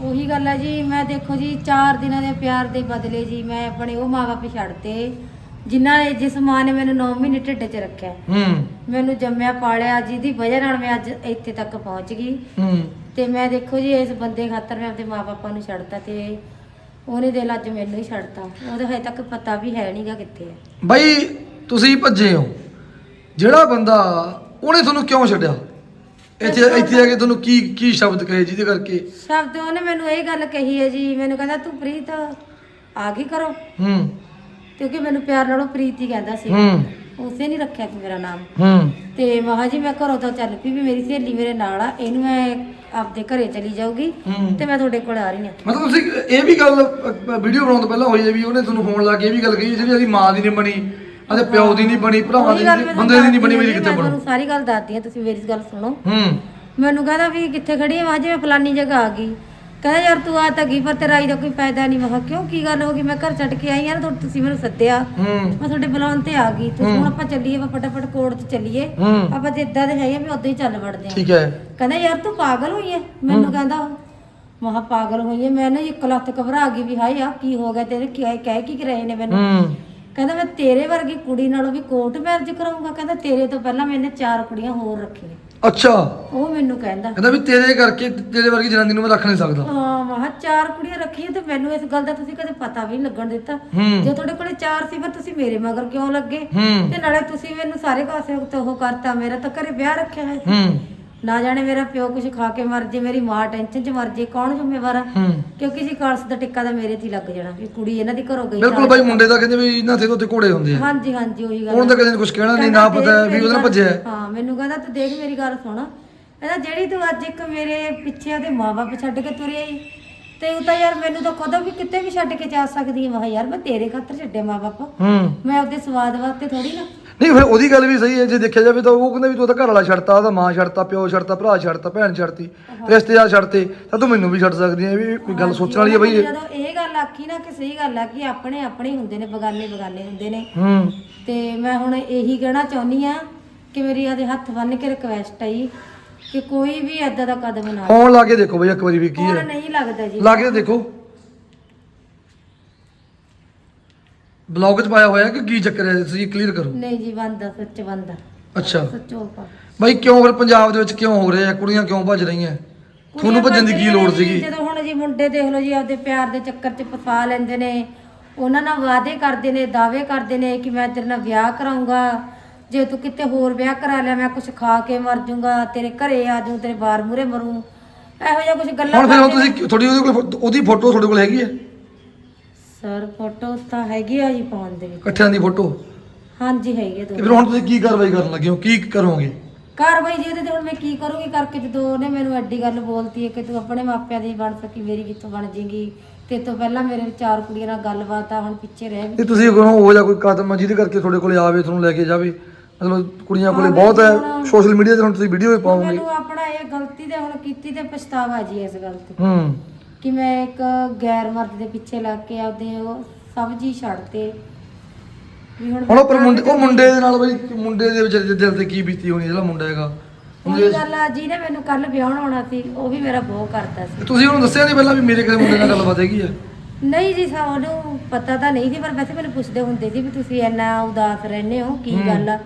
Speaker 1: ਉਹੀ ਗੱਲ ਹੈ ਜੀ ਮੈਂ ਦੇਖੋ ਜੀ 4 ਦਿਨਾਂ ਦੇ ਪਿਆਰ ਦੇ ਬਦਲੇ ਜੀ ਮੈਂ ਆਪਣੇ ਉਹ ਮਾਪੇ ਛੱਡਤੇ। ਜਿਨ੍ਹਾਂ ਨੇ ਜਿਸ ਮਾਂ ਨੇ ਮੈਨੂੰ 9 ਮਹੀਨੇ ਢਿੱਡ 'ਚ ਰੱਖਿਆ।
Speaker 2: ਹੂੰ।
Speaker 1: ਮੈਨੂੰ ਜੰਮਿਆ ਪਾਲਿਆ ਜਿਹਦੀ ਵਜ੍ਹਾ ਨਾਲ ਮੈਂ ਅੱਜ ਇੱਥੇ ਤੱਕ ਪਹੁੰਚ ਗਈ।
Speaker 2: ਹੂੰ।
Speaker 1: ਤੇ ਮੈਂ ਦੇਖੋ ਜੀ ਇਸ ਬੰਦੇ ਖਾਤਰ ਮੈਂ ਆਪਣੇ ਮਾਪੇ ਨੂੰ ਛੱਡਤਾ ਤੇ ਉਹਨੇ ਦਿਲ ਅੱਜ ਮੈਨੂੰ ਹੀ ਛੱਡਤਾ। ਉਹਦੇ ਹਜੇ ਤੱਕ ਪਤਾ ਵੀ ਹੈ ਨਹੀਂਗਾ ਕਿੱਥੇ ਹੈ
Speaker 2: ਬਾਈ ਤੁਸੀਂ ਭੱਜੇ ਹੋ। ਜਿਹੜਾ ਬੰਦਾ ਉਹਨੇ ਤੁਹਾਨੂੰ ਕਿਉਂ ਛੱਡਿਆ? ਇੱਥੇ ਇੱਥੇ ਆ ਕੇ ਤੁਹਾਨੂੰ ਕੀ ਕੀ ਸ਼ਬਦ ਕਹੇ ਜਿਹਦੇ ਕਰਕੇ?
Speaker 1: ਸ਼ਬਦ ਉਹਨੇ ਮੈਨੂੰ ਇਹ ਗੱਲ ਕਹੀ ਹੈ ਜੀ ਮੈਨੂੰ ਕਹਿੰਦਾ ਤੂੰ ਪ੍ਰੀਤ ਆ ਗਈ ਕਰੋ
Speaker 2: ਹੂੰ।
Speaker 1: ਕਿਉਂਕਿ ਮੈਨੂੰ ਪਿਆਰ ਨਾਲੋਂ ਪ੍ਰੀਤ ਹੀ ਕਹਿੰਦਾ ਸੀ।
Speaker 2: ਹੂੰ।
Speaker 1: ਉਸੇ ਨਹੀਂ ਰੱਖਿਆ ਸੀ ਮੇਰਾ ਨਾਮ।
Speaker 2: ਹੂੰ।
Speaker 1: ਤੇ ਮਹਾ ਜੀ ਮੈਂ ਘਰੋਂ ਤਾਂ ਚੱਲ ਪਈ ਵੀ ਮੇਰੀ ਸਹੇਲੀ ਮੇਰੇ ਨਾਲ ਆ ਇਹਨੂੰ ਮੈਂ ਆਪਦੇ ਘਰੇ ਚਲੀ ਜਾਊਗੀ
Speaker 2: ਹੂੰ।
Speaker 1: ਤੇ ਮੈਂ ਤੁਹਾਡੇ ਕੋਲ ਆ ਰਹੀ ਹਾਂ।
Speaker 2: ਮਤਲਬ ਤੁਸੀਂ ਇਹ ਵੀ ਗੱਲ ਵੀਡੀਓ ਬਣਾਉਣ ਤੋਂ ਪਹਿਲਾਂ ਹੋਈ ਹੈ ਵੀ ਉਹਨੇ ਤੁਹਾਨੂੰ ਫੋਨ ਲਾ ਕੇ ਇਹ ਵੀ ਗੱਲ ਕਹੀ ਜਿਹੜੀ ਇਹਦੀ ਮਾਂ ਦੀ ਨਹੀਂ ਬਣੀ ਅਤੇ ਪਿਓ ਦੀ ਨਹੀਂ ਬਣੀ ਭਰਾਵਾਂ ਦੀ ਨਹੀਂ ਬੰਦੇ ਦੀ ਨਹੀਂ ਬਣੀ ਮੇਰੀ ਕਿੱਥੇ ਬਣੂ।
Speaker 1: ਸਾਰੀ ਗੱਲ ਦੱਸਦੀ ਆ ਤੁਸੀਂ ਮੇਰੀ ਗੱਲ ਸੁਣੋ।
Speaker 2: ਹੂੰ।
Speaker 1: ਮੈਨੂੰ ਕਹਿੰਦਾ ਵੀ ਕਿੱਥੇ ਖੜੀ ਮੈਂ ਜੀ ਮੈਂ ਫਲਾਨੀ ਜਗ੍ਹਾ ਆ ਗਈ। ਕਹਿੰਦਾ ਯਾਰ ਤੂੰ ਆ ਤਾਂ ਗਈ ਪਰ ਤੇਰਾ ਆਈ ਦਾ ਕੋਈ ਫਾਇਦਾ ਨਹੀਂ ਮੈਂ ਕਿਹਾ ਕਿਉਂ ਕੀ ਗੱਲ ਹੋ ਗਈ? ਮੈਂ ਘਰ ਛੱਡ ਕੇ ਆਈ ਯਾਰ ਤੁਹਾ- ਤੁਸੀਂ ਮੈਨੂੰ ਸੱਦਿਆ।
Speaker 2: ਹੂੰ।
Speaker 1: ਮੈਂ ਤੁਹਾਡੇ ਬੁਲਾਉਣ ਤੇ ਆ ਗਈ। ਤੁਸੀਂ ਹੁਣ ਆਪਾਂ ਚੱਲੀਏ ਆਪਾਂ ਫਟਾਫਟ ਕੋਰਟ 'ਚ ਚੱਲੀਏ।
Speaker 2: ਹੂੰ।
Speaker 1: ਆਪਾਂ ਜਿੱਦਾਂ ਦੇ ਹੈਗੇ ਵੀ ਉਦਾਂ ਹੀ ਚੱਲ ਵੜਦੇ ਆ।
Speaker 2: ਠੀਕ ਹੈ।
Speaker 1: ਕਹਿੰਦਾ ਯਾਰ ਤੂੰ ਪਾਗਲ ਹੋਈ ਐ। ਮੈਨੂੰ ਕਹਿੰਦਾ ਉਹ। ਮੈਂ ਕਿਹਾ ਪਾਗਲ ਹੋਈ ਐ। ਮੈਂ ਨਾ ਇੱਕ ਲੱਤ ਘਬਰਾ ਗਈ ਵੀ ਹਾਏ ਆ ਕੀ ਹੋ ਗਿਆ ਤੇਰੇ? ਕੀ ਕਹਿ ਕੀ ਰਹੇ ਨੇ ਮੈਨੂੰ?
Speaker 2: ਹੂੰ।
Speaker 1: ਕਹਿੰਦਾ ਮੈਂ ਤੇਰੇ ਵਰਗੀ ਕੁੜੀ ਨਾਲੋਂ ਵੀ ਕੋਰਟ ਮੈਰਿਜ ਕਰਾਉਂਗਾ ਕਹਿੰਦਾ ਤੇਰੇ ਤੋਂ ਪਹਿਲਾਂ ਮੈਨੇ ਚਾਰ ਕੁੜੀਆਂ ਹੋਰ ਰੱਖੀਆਂ।
Speaker 2: ਅੱਛਾ।
Speaker 1: ਉਹ ਮੈਨੂੰ ਕਹਿੰਦਾ।
Speaker 2: ਕਹਿੰਦਾ ਵੀ ਤੇਰੇ ਕਰਕੇ ਤੇਰੇ ਵਰਗੀ ਜਨਾਨੀ ਨੂੰ ਮੈਂ ਰੱਖ ਨਹੀਂ ਸਕਦਾ।
Speaker 1: ਹਾਂ ਮੈਂ ਕਿਹਾ ਚਾਰ ਕੁੜੀਆਂ ਰੱਖੀਆਂ ਤੇ ਮੈਨੂੰ ਇਸ ਗੱਲ ਦਾ ਤੁਸੀਂ ਕਦੇ ਪਤਾ ਵੀ ਨਹੀਂ ਲੱਗਣ ਦਿੱਤਾ।
Speaker 2: ਹੂੰ।
Speaker 1: ਜੇ ਤੁਹਾਡੇ ਕੋਲੇ ਚਾਰ ਸੀ ਫਿਰ ਤੁਸੀਂ ਮੇਰੇ ਮਗਰ ਕਿਉਂ ਲੱਗੇ?
Speaker 2: ਹੂੰ।
Speaker 1: ਤੇ ਨਾਲੇ ਤੁਸੀਂ ਮੈਨੂੰ ਸਾਰੇ ਪਾਸੇ ਤੋਂ ਉਹ ਕਰਤਾ ਮੇਰਾ ਤਾਂ ਘਰੇ ਵਿਆਹ ਰੱਖਿਆ ਹੂੰ। ਨਾ ਜਾਣੇ ਮੇਰਾ ਪਿਓ ਕੁਝ ਖਾ ਕੇ ਮਰ ਜੇ ਮੇਰੀ ਮਾਂ ਟੈਨਸ਼ਨ 'ਚ ਮਰ ਜੇ ਕੌਣ ਜ਼ਿੰਮੇਵਾਰ ਆ?
Speaker 2: ਹੂੰ।
Speaker 1: ਕਿਉਂਕਿ ਜੀ ਕਾਲਸ ਦਾ ਟਿੱਕਾ ਤਾਂ ਮੇਰੇ ਤੇ ਹੀ ਲੱਗ ਜਾਣਾ ਵੀ ਕੁੜੀ ਇਹਨਾਂ ਦੀ ਘਰੋਂ ਗਈ
Speaker 2: ਬਿਲਕੁਲ ਬਾਈ ਮੁੰਡੇ ਦਾ ਕਹਿੰਦੇ ਵੀ ਇਹਨਾਂ ਤੇ ਉੱਤੇ ਘੋੜੇ ਹੁੰਦੇ ਆ।
Speaker 1: ਹਾਂਜੀ ਹਾਂਜੀ ਉਹੀ ਗੱਲ
Speaker 2: ਉਹਨੂੰ ਤਾਂ ਕਿਸੇ ਨੇ ਕੁਝ ਕਹਿਣਾ ਨਹੀਂ ਨਾ
Speaker 1: ਕਹਿੰਦਾ
Speaker 2: ਪਤਾ
Speaker 1: ਦੇਖ
Speaker 2: ਵੀ ਉਹਦੇ ਨਾਲ
Speaker 1: ਮੇਰੀ
Speaker 2: ਭੱਜਿਆ ਹੈ।
Speaker 1: ਮੈਨੂੰ ਕਹਿੰਦਾ ਤੂੰ ਦੇਖ ਮੇਰੀ ਗੱਲ ਸੁਣ। ਇਹਦਾ ਜਿਹੜੀ ਤੂੰ ਅੱਜ ਇੱਕ ਮੇਰੇ ਪਿੱਛੇ ਉਹਦੇ ਮਾਪੇ ਛੱਡ ਕੇ ਤੁਰਿਆ ਈ ਤੇ ਉਹ ਤਾਂ ਯਾਰ ਮੈਨੂੰ ਤਾਂ ਖੁਦ ਵੀ ਕਿਤੇ ਵੀ ਛੱਡ ਕੇ ਜਾ ਸਕਦੀ ਹੈ ਮੈਂ ਕਿਹਾ ਯਾਰ ਮੈਂ ਤੇਰੇ ਖਾਤਰ ਛੱਡੇ ਮਾਪੇ
Speaker 2: ਹੂੰ।
Speaker 1: ਮੈਂ ਆਪਦੇ ਸਵਾਦ ਵਾਸਤੇ ਥੋੜੀ ਨਾ
Speaker 2: ਨਹੀਂ ਫਿਰ ਉਹਦੀ ਗੱਲ ਵੀ ਸਹੀ ਹੈ ਜੇ ਦੇਖਿਆ ਜਾਵੇ ਤਾਂ ਉਹ ਕਹਿੰਦਾ ਵੀ ਤੂੰ ਤਾਂ ਘਰ ਵਾਲਾ ਛੱਡਤਾ ਉਹਦਾ ਮਾਂ ਛੱਡਤਾ ਪਿਓ ਛੱਡਤਾ ਭਰਾ ਛੱਡਤਾ ਭੈਣ ਛੱਡਤੀ ਰਿਸ਼ਤੇਦਾਰ ਛੱਡਤੇ ਤਾਂ ਤੂੰ ਮੈਨੂੰ ਵੀ ਛੱਡ ਸਕਦੀ ਹੈ ਵੀ ਕੋਈ ਗੱਲ ਸੋਚਣ ਵਾਲੀ ਹੈ ਬਈ ਇਹ।
Speaker 1: ਜਦੋਂ ਇਹ ਗੱਲ ਆਖੀ ਨਾ ਕਿ ਸਹੀ ਗੱਲ ਆ ਕਿ ਆਪਣੇ ਆਪਣੇ ਹੁੰਦੇ ਨੇ ਬਗਾਨੇ ਬਗਾਨੇ ਹੁੰਦੇ ਨੇ।
Speaker 2: ਹੂੰ।
Speaker 1: ਤੇ ਮੈਂ ਹੁਣ ਇਹੀ ਕਹਿਣਾ ਚਾਹੁੰਦੀ ਆ ਕਿ ਮੇਰੀ ਆਦੇ ਹੱਥ ਬੰਨ ਕੇ ਰਿਕਵੈਸਟ ਆਈ ਕਿ ਕੋਈ ਵੀ ਏਦਾਂ ਦਾ ਕਦਮ ਨਾ
Speaker 2: ਫੋਨ ਲਾ ਕੇ ਦੇਖੋ ਬਈ ਇੱਕ ਵਾਰੀ ਵੀ ਕੀ
Speaker 1: ਹੁਣ
Speaker 2: ਹੈ।
Speaker 1: ਨਹੀਂ ਲੱਗਦਾ ਜੀ।
Speaker 2: ਲਾ ਕੇ ਦੇਖੋ। ਬਲੌਗ 'ਚ ਪਾਇਆ ਹੋਇਆ ਕਿ ਕੀ ਚੱਕਰ ਹੈ? ਤੁਸੀਂ ਕਲੀਅਰ ਕਰੋ।
Speaker 1: ਨਹੀਂ ਜੀ ਬੰਦਾ ਸੱਚ ਬੰਦਾ
Speaker 2: ਅੱਛਾ।
Speaker 1: ਸੱਚੋ ਪਾ
Speaker 2: ਬਾਈ ਕਿਉਂ ਫਿਰ ਪੰਜਾਬ ਦੇ ਵਿੱਚ ਕਿਉਂ ਹੋ ਰਿਹਾ ਕੁੜੀਆਂ ਕਿਉਂ ਭੱਜ ਰਹੀਆਂ? ਤੁਹਾਨੂੰ ਭੱਜਣ ਦੀ ਕੀ ਲੋੜ ਸੀਗੀ?
Speaker 1: ਜਦੋਂ ਹੁਣ ਜੀ ਮੁੰਡੇ ਦੇਖ ਲਓ ਜੀ ਆਪਦੇ ਪਿਆਰ ਦੇ ਚੱਕਰ 'ਚ ਫਸਾ ਲੈਂਦੇ ਨੇ। ਉਹਨਾਂ ਨਾਲ ਵਾਅਦੇ ਕਰਦੇ ਨੇ ਦਾਅਵੇ ਕਰਦੇ ਨੇ ਕਿ ਮੈਂ ਤੇਰੇ ਨਾਲ ਵਿਆਹ ਕਰਾਉਂਗਾ ਜੇ ਤੂੰ ਕਿਤੇ ਹੋਰ ਵਿਆਹ ਕਰਾ ਲਿਆ ਮੈਂ ਕੁਝ ਖਾ ਕੇ ਮਰ ਜਾਊਂਗਾ ਤੇਰੇ ਘਰੇ ਆ ਜਾਊਂ ਤੇਰੇ ਬਾਰ ਮੂਰੇ ਮਰੂੰ। ਇਹੋ ਜਿਹਾ ਕੁਝ ਗੱਲਾਂ
Speaker 2: ਹੁਣ ਫਿਰ ਹੁਣ
Speaker 1: ਕਰਦੇ ਨੇ।
Speaker 2: ਤੁਸੀਂ ਤੁਹਾਡੀ ਉਹਦੇ ਕੋਲ ਫੋ- ਉਹਦੀ ਫੋਟੋ ਤੁਹਾਡੇ ਕੋਲ ਹੈਗੀ ਹੈ?
Speaker 1: ਸਰ ਫੋਟੋ ਤਾਂ ਹੈਗੀ ਆ ਜੀ ਪਾਉਣ ਦੇ ਵਿੱਚ।
Speaker 2: ਇਕੱਠਿਆਂ ਦੀ ਫੋਟੋ
Speaker 1: ਹਾਂਜੀ ਹੈਗੀ ਆ
Speaker 2: ਤੇ
Speaker 1: ਦੋ
Speaker 2: ਫਿਰ ਹੁਣ ਤੁਸੀਂ ਕੀ ਕਾਰਵਾਈ ਕਰਨ ਲੱਗੇ ਹੋ? ਕੀ ਕਰੋਗੇ?
Speaker 1: ਕਾਰਵਾਈ ਜੀ ਤੇ ਹੁਣ ਮੈਂ ਕੀ ਕਰੂੰਗੀ ਕਰਕੇ ਜਦੋਂ ਉਹਨੇ ਮੈਨੂੰ ਐਡੀ ਗੱਲ ਬੋਲਤੀ ਹੈ ਕਿ ਤੂੰ ਆਪਣੇ ਮਾਪਿਆਂ ਦੀ ਬਣ ਸਕੀ ਮੇਰੀ ਕਿੱਥੋਂ ਬਣ ਜੇਗੀ? ਤੇ ਤੋਂ ਪਹਿਲਾਂ ਮੇਰੇ ਚਾਰ ਕੁੜੀਆਂ ਨਾਲ ਗੱਲਬਾਤ ਆ ਹੁਣ ਪਿੱਛੇ ਰਹਿ
Speaker 2: ਤੇ ਤੁਸੀਂ ਅਗਰ ਉਹ ਜਾਂ ਕੋਈ ਕਦਮ ਆ ਜਿਹਦੇ ਕਰਕੇ ਤੁਹਾਡੇ ਕੋਲੇ ਆਵੇ ਤੁਹਾਨੂੰ ਲੈ ਕੇ ਜਾਵੇ? ਮਤਲਬ ਕੁੜੀਆਂ ਕੋਲੇ ਬਹੁਤ ਹੈ ਸੋਸ਼ਲ ਮੀਡੀਆ ਤੇ ਹੁਣ ਤੁਸੀਂ ਵੀਡੀਓ ਵੀ ਪਾਓਗੇ।
Speaker 1: ਮੈਨੂੰ ਆਪਣਾ ਇਹ ਗਲਤੀ ਤੇ ਹੁਣ ਕੀਤੀ ਤੇ ਪਛਤਾਵਾ ਜੀ ਇਸ ਗੱਲ ਤੇ।
Speaker 2: ਹੂੰ।
Speaker 1: ਕਿ ਮੈਂ ਇੱਕ ਗੈਰ ਮਰਦ ਦੇ ਪਿੱਛੇ ਲੱਗ ਕੇ ਆਪਦੇ ਉਹ ਸਬਜੀ ਛੱਡਤੇ ਵੀ ਹੁਣ
Speaker 2: ਹੁਣ ਉਹ ਪਰ ਮੁੰਡੇ ਉਹ ਮੁੰਡੇ ਦੇ ਨਾਲ ਬਈ ਮੁੰਡੇ ਦੇ ਵਿੱਚ ਦਿਲ ਤੇ ਕੀ ਬੀਤੀ ਹੋਣੀ ਜਿਹੜਾ ਮੁੰਡਾ ਹੈਗਾ।
Speaker 1: ਉਹੀ ਗੱਲ ਆ ਜਿਹਨੇ ਮੈਨੂੰ ਕੱਲ ਵਿਆਹਣ ਆਉਣਾ ਸੀ ਉਹ ਵੀ ਮੇਰਾ ਬਹੁਤ ਕਰਦਾ ਸੀ।
Speaker 2: ਤੁਸੀਂ ਉਹਨੂੰ ਦੱਸਿਆ ਨਹੀਂ ਪਹਿਲਾਂ ਵੀ ਮੇਰੇ ਕਿਸੇ ਮੁੰਡੇ ਨਾਲ ਗੱਲਬਾਤ ਹੈਗੀ ਆ?
Speaker 1: ਨਹੀਂ ਜੀ ਸਾਨੂੰ ਪਤਾ ਤਾਂ ਨਹੀਂ ਸੀ ਪਰ ਵੈਸੇ ਮੈਨੂੰ ਪੁੱਛਦੇ ਹੁੰਦੇ ਸੀ ਵੀ ਤੁਸੀਂ ਇੰਨਾ ਉਦਾਸ ਰਹਿੰਦੇ ਹੋ ਕੀ ਗੱਲ ਆ?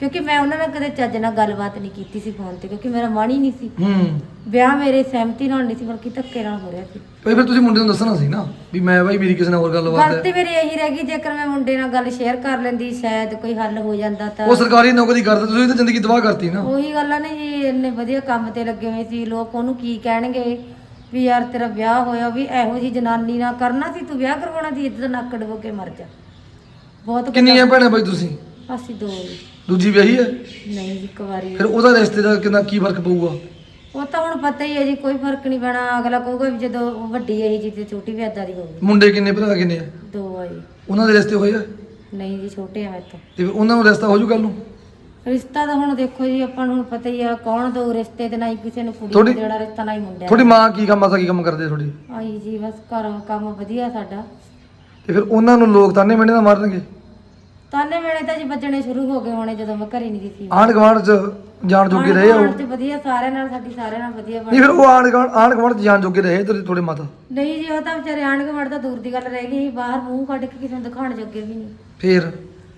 Speaker 1: ਕਿਉਂਕਿ ਮੈਂ ਉਹਨਾਂ ਨਾਲ ਕਦੇ ਚੱਜ ਨਾਲ ਗੱਲਬਾਤ ਨਹੀਂ ਕੀਤੀ ਸੀ ਫੋਨ ਤੇ ਕਿਉਂਕਿ ਮੇਰਾ ਮਨ ਹੀ ਨਹੀਂ ਸੀ।
Speaker 2: ਹੂੰ।
Speaker 1: ਵਿਆਹ ਮੇਰੇ ਸਹਿਮਤੀ ਨਾਲ ਨਹੀਂ ਸੀ ਬਲਕਿ ਧੱਕੇ ਨਾਲ ਹੋ ਰਿਹਾ ਸੀ।
Speaker 2: ਭਾਈ ਫਿਰ ਤੁਸੀਂ ਮੁੰਡੇ ਨੂੰ ਦੱਸਣਾ ਸੀ ਨਾ ਵੀ ਮੈਂ ਬਾਈ ਮੇਰੀ ਕਿਸੇ ਨਾਲ ਹੋਰ ਗੱਲਬਾਤ
Speaker 1: ਗਲਤੀ
Speaker 2: ਹੈ।
Speaker 1: ਮੇਰੀ ਇਹੀ ਰਹਿ ਗਈ ਜੇਕਰ ਮੈਂ ਮੁੰਡੇ ਨਾਲ ਗੱਲ ਸ਼ੇਅਰ ਕਰ ਲੈਂਦੀ ਸ਼ਾਇਦ ਕੋਈ ਹੱਲ ਹੋ ਜਾਂਦਾ ਤਾਂ।
Speaker 2: ਉਹ ਸਰਕਾਰੀ ਨੌਕਰੀ ਕਰਦਾ ਤੁਸੀਂ ਤਾਂ ਜ਼ਿੰਦਗੀ ਤਬਾਹ ਕਰਤੀ ਨਾ।
Speaker 1: ਉਹੀ ਗੱਲ ਆ ਨੇ ਜੀ ਇੰਨੇ ਵਧੀਆ ਕੰਮ ਤੇ ਲੱਗੇ ਹੋਏ ਸੀ ਲੋਕ ਉਹਨੂੰ ਕੀ ਕਹਿਣਗੇ ਵੀ ਯਾਰ ਤੇਰਾ ਵਿਆਹ ਹੋਇਆ ਵੀ ਇਹੋ ਜੀ ਜਨਾਨੀ ਨਾਲ ਕਰਨਾ ਸੀ ਤੂੰ ਵਿਆਹ ਕਰਵਾਉਣਾ ਸੀ ਇੱਦਾਂ ਨੱਕ ਡਬੋ ਕੇ ਮਰ ਜਾ। ਬਹੁਤ
Speaker 2: ਕਿੰਨੀਆਂ ਭੈਣਾਂ ਬਾਈ ਤੁਸੀਂ?
Speaker 1: ਅਸੀਂ ਦੋ ਜੀ।
Speaker 2: ਦੂਜੀ ਵਿਆਹੀ ਹੈ?
Speaker 1: ਨਹੀਂ ਜੀ ਕੁਵਾਰੀ
Speaker 2: ਫਿਰ ਉਹਦਾ ਰਿਸ਼ਤੇ ਦਾ ਕਿੰਨਾ ਕੀ ਫ਼ਰਕ ਪਊਗਾ?
Speaker 1: ਉਹ ਤਾਂ ਹੁਣ ਪਤਾ ਹੀ ਹੈ ਜੀ ਕੋਈ ਫ਼ਰਕ ਨਹੀਂ ਪੈਣਾ। ਅਗਲਾ ਕਹੂਗਾ ਵੀ ਜਦੋਂ ਉਹ ਵੱਡੀ ਹੈ ਜੀ ਤੇ ਛੋਟੀ ਵੀ ਏਦਾਂ ਦੀ ਹੋਊਗੀ
Speaker 2: ਮੁੰਡੇ ਕਿੰਨੇ ਭਰਾ ਕਿੰਨੇ ਆ?
Speaker 1: ਦੋ ਆ ਜੀ।
Speaker 2: ਉਹਨਾਂ ਦੇ ਰਿਸ਼ਤੇ ਹੋਏ ਆ?
Speaker 1: ਨਹੀਂ ਜੀ ਛੋਟੇ ਆ ਮੇਰੇ ਤੋਂ।
Speaker 2: ਤੇ ਫਿਰ ਉਹਨਾਂ ਨੂੰ ਰਿਸ਼ਤਾ ਹੋ ਜੂ ਕੱਲ ਨੂੰ?
Speaker 1: ਰਿਸ਼ਤਾ ਤਾਂ ਹੁਣ ਦੇਖੋ ਜੀ ਆਪਾਂ ਨੂੰ ਹੁਣ ਪਤਾ ਹੀ ਆ ਕੌਣ ਦੋ ਰਿਸ਼ਤੇ ਤੇ ਨਾ ਹੀ ਕਿਸੇ ਨੂੰ ਕੁੜੀ
Speaker 2: ਤੁਹਾਡੀ-
Speaker 1: ਨੂੰ ਦੇਣਾ ਰਿਸ਼ਤਾ ਨਾ ਹੀ ਮੁੰਡਿਆਂ
Speaker 2: ਤੁਹਾਡੀ ਮਾਂ ਕੀ ਕੰਮ ਆ ਕੀ ਕੰਮ ਕਰਦੇ ਤੁਹਾਡੀ
Speaker 1: ਦਾ। ਆਈ ਜੀ ਬਸ ਘਰ ਕੰਮ ਵਧੀਆ ਸਾਡਾ।
Speaker 2: ਤੇ ਫਿਰ ਉਹਨਾਂ ਨੂੰ ਲੋਕ ਤਾਨੇ ਮਿਹਣੇ ਨਾਲ ਮਾਰਨਗੇ?
Speaker 1: ਤਾਨੇ ਵੇਲੇ ਤਾਂ ਜੀ ਵੱਜਣੇ ਸ਼ੁਰੂ ਹੋ ਗਏ ਹੋਣੇ ਜਦੋਂ ਮੈਂ ਘਰੇ ਨਹੀਂ ਸੀ।
Speaker 2: ਆਂਢ ਗੁਆਂਢ ਚ ਜਾਣ ਜੋਗੇ ਰਹੇ ਉਹ
Speaker 1: ਤੇ ਵਧੀਆ ਸਾਰਿਆਂ ਨਾਲ ਸਾਡੀ ਸਾਰਿਆਂ ਨਾਲ ਵਧੀਆ ਬਣ
Speaker 2: ਨਹੀਂ ਫਿਰ ਉਹ ਆਂਢ ਗੁਆਂਢ ਆਂਢ ਗੁਆਂਢ ਚ ਜਾਣ ਜੋਗੇ ਰਹੇ ਤੇ ਤੁਹਾਡੇ ਮਾਤਾ?
Speaker 1: ਨਹੀਂ ਜੀ ਉਹ ਤਾਂ ਵਿਚਾਰੇ ਆਣ ਕੇ ਮੜ ਤਾਂ ਦੂਰ ਦੀ ਗੱਲ ਰਹਿ ਗਈ ਬਾਹਰ ਮੂੰਹ ਕੱਢ ਕੇ ਕਿਸੇ ਨੂੰ ਦਿਖਾਉਣ ਜੋਗੇ ਵੀ ਨਹੀਂ।
Speaker 2: ਫਿਰ?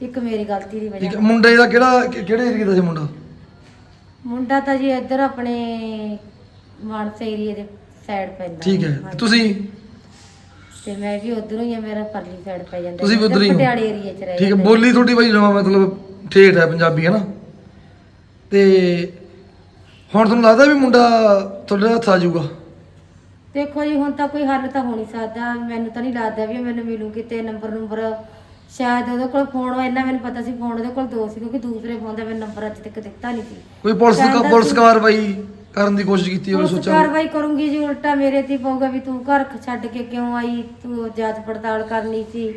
Speaker 1: ਇੱਕ ਮੇਰੀ ਗਲਤੀ ਦੀ ਵਜ੍ਹਾ
Speaker 2: ਹੈ ਮੁੰਡੇ ਦਾ ਕਿਹੜਾ ਕਿ- ਕਿਹੜੇ ਏਰੀਆ ਦਾ ਸੀ ਮੁੰਡਾ?
Speaker 1: ਮੁੰਡਾ ਤਾਂ ਜੀ ਇੱਧਰ ਆਪਣੇ ਮਾਨਸਾ ਏਰੀਏ ਦੇ ਸਾਈਡ ਪੈਂਦਾ।
Speaker 2: ਠੀਕ ਹੈ
Speaker 1: ਹਾਂਜੀ।
Speaker 2: ਤੁਸੀਂ?
Speaker 1: ਤੇ ਮੈਂ ਵੀ ਉਧਰੋਂ ਹੀ ਆ ਮੇਰਾ ਪਰਲੀ ਸਾਈਡ ਪੈ ਜਾਂਦਾ
Speaker 2: ਤੁਸੀਂ ਵੀ
Speaker 1: ਇੱਧਰ
Speaker 2: ਉੱਧਰ ਹੀ ਹੋ?
Speaker 1: ਪਟਿਆਲੇ ਏਰੀਏ 'ਚ ਰਹਿ
Speaker 2: ਠੀਕ ਹੈ
Speaker 1: ਜਾਂਦੇ।
Speaker 2: ਬੋਲੀ ਤੁਹਾਡੀ ਬਾਈ ਨਵਾਂ ਮਤਲਬ ਠੇਠ ਹੈ ਪੰਜਾਬੀ ਹੈ ਨਾ ਤੇ ਹੁਣ ਤੁਹਾਨੂੰ ਲੱਗਦਾ ਵੀ ਮੁੰਡਾ ਤੁਹਾਡੇ ਹੱਥ ਆ ਜਾਊਗਾ
Speaker 1: ਦੇਖੋ ਜੀ ਹੁਣ ਤਾਂ ਕੋਈ ਹੱਲ ਤਾਂ ਹੋ ਨਹੀਂ ਸਕਦਾ ਮੈਨੂੰ ਤਾਂ ਨਹੀਂ ਲੱਗਦਾ ਵੀ ਮੈਨੂੰ ਮਿਲੂ ਕਿਤੇ ਨੰਬਰ ਨੰਬਰ ਸ਼ਾਇਦ ਉਹਦੇ ਕੋਲ ਫੋਨ ਇੰਨਾ ਮੈਨੂੰ ਪਤਾ ਸੀ ਫੋਨ ਉਹਦੇ ਕੋਲ ਦੋ ਸੀ ਕਿਉਂਕਿ ਦੂਸਰੇ ਫੋਨ ਦਾ ਮੈਨੂੰ ਨੰਬਰ ਅੱਜ ਤੱਕ ਦਿੱਤਾ ਨਹੀਂ ਸੀ
Speaker 2: ਕੋਈ ਪੁਲਿਸ
Speaker 1: ਕਹਿੰਦਾ
Speaker 2: ਪੁਲਿਸ ਕਾਰਵਾਈ ਕਰਨ ਦੀ ਕੋਸ਼ਿਸ਼ ਕੀਤੀ ਹੋਵੇ
Speaker 1: ਉਸ
Speaker 2: ਸੋਚਿਆ
Speaker 1: ਕਾਰਵਾਈ ਕਰੂੰਗੀ ਜੀ ਉਲਟਾ ਮੇਰੇ ਤੇ ਹੀ ਪਊਗਾ ਵੀ ਤੂੰ ਘਰ ਛੱਡ ਕੇ ਕਿਉਂ ਆਈ? ਤੂੰ ਜਾਂਚ ਪੜਤਾਲ ਕਰਨੀ ਸੀ।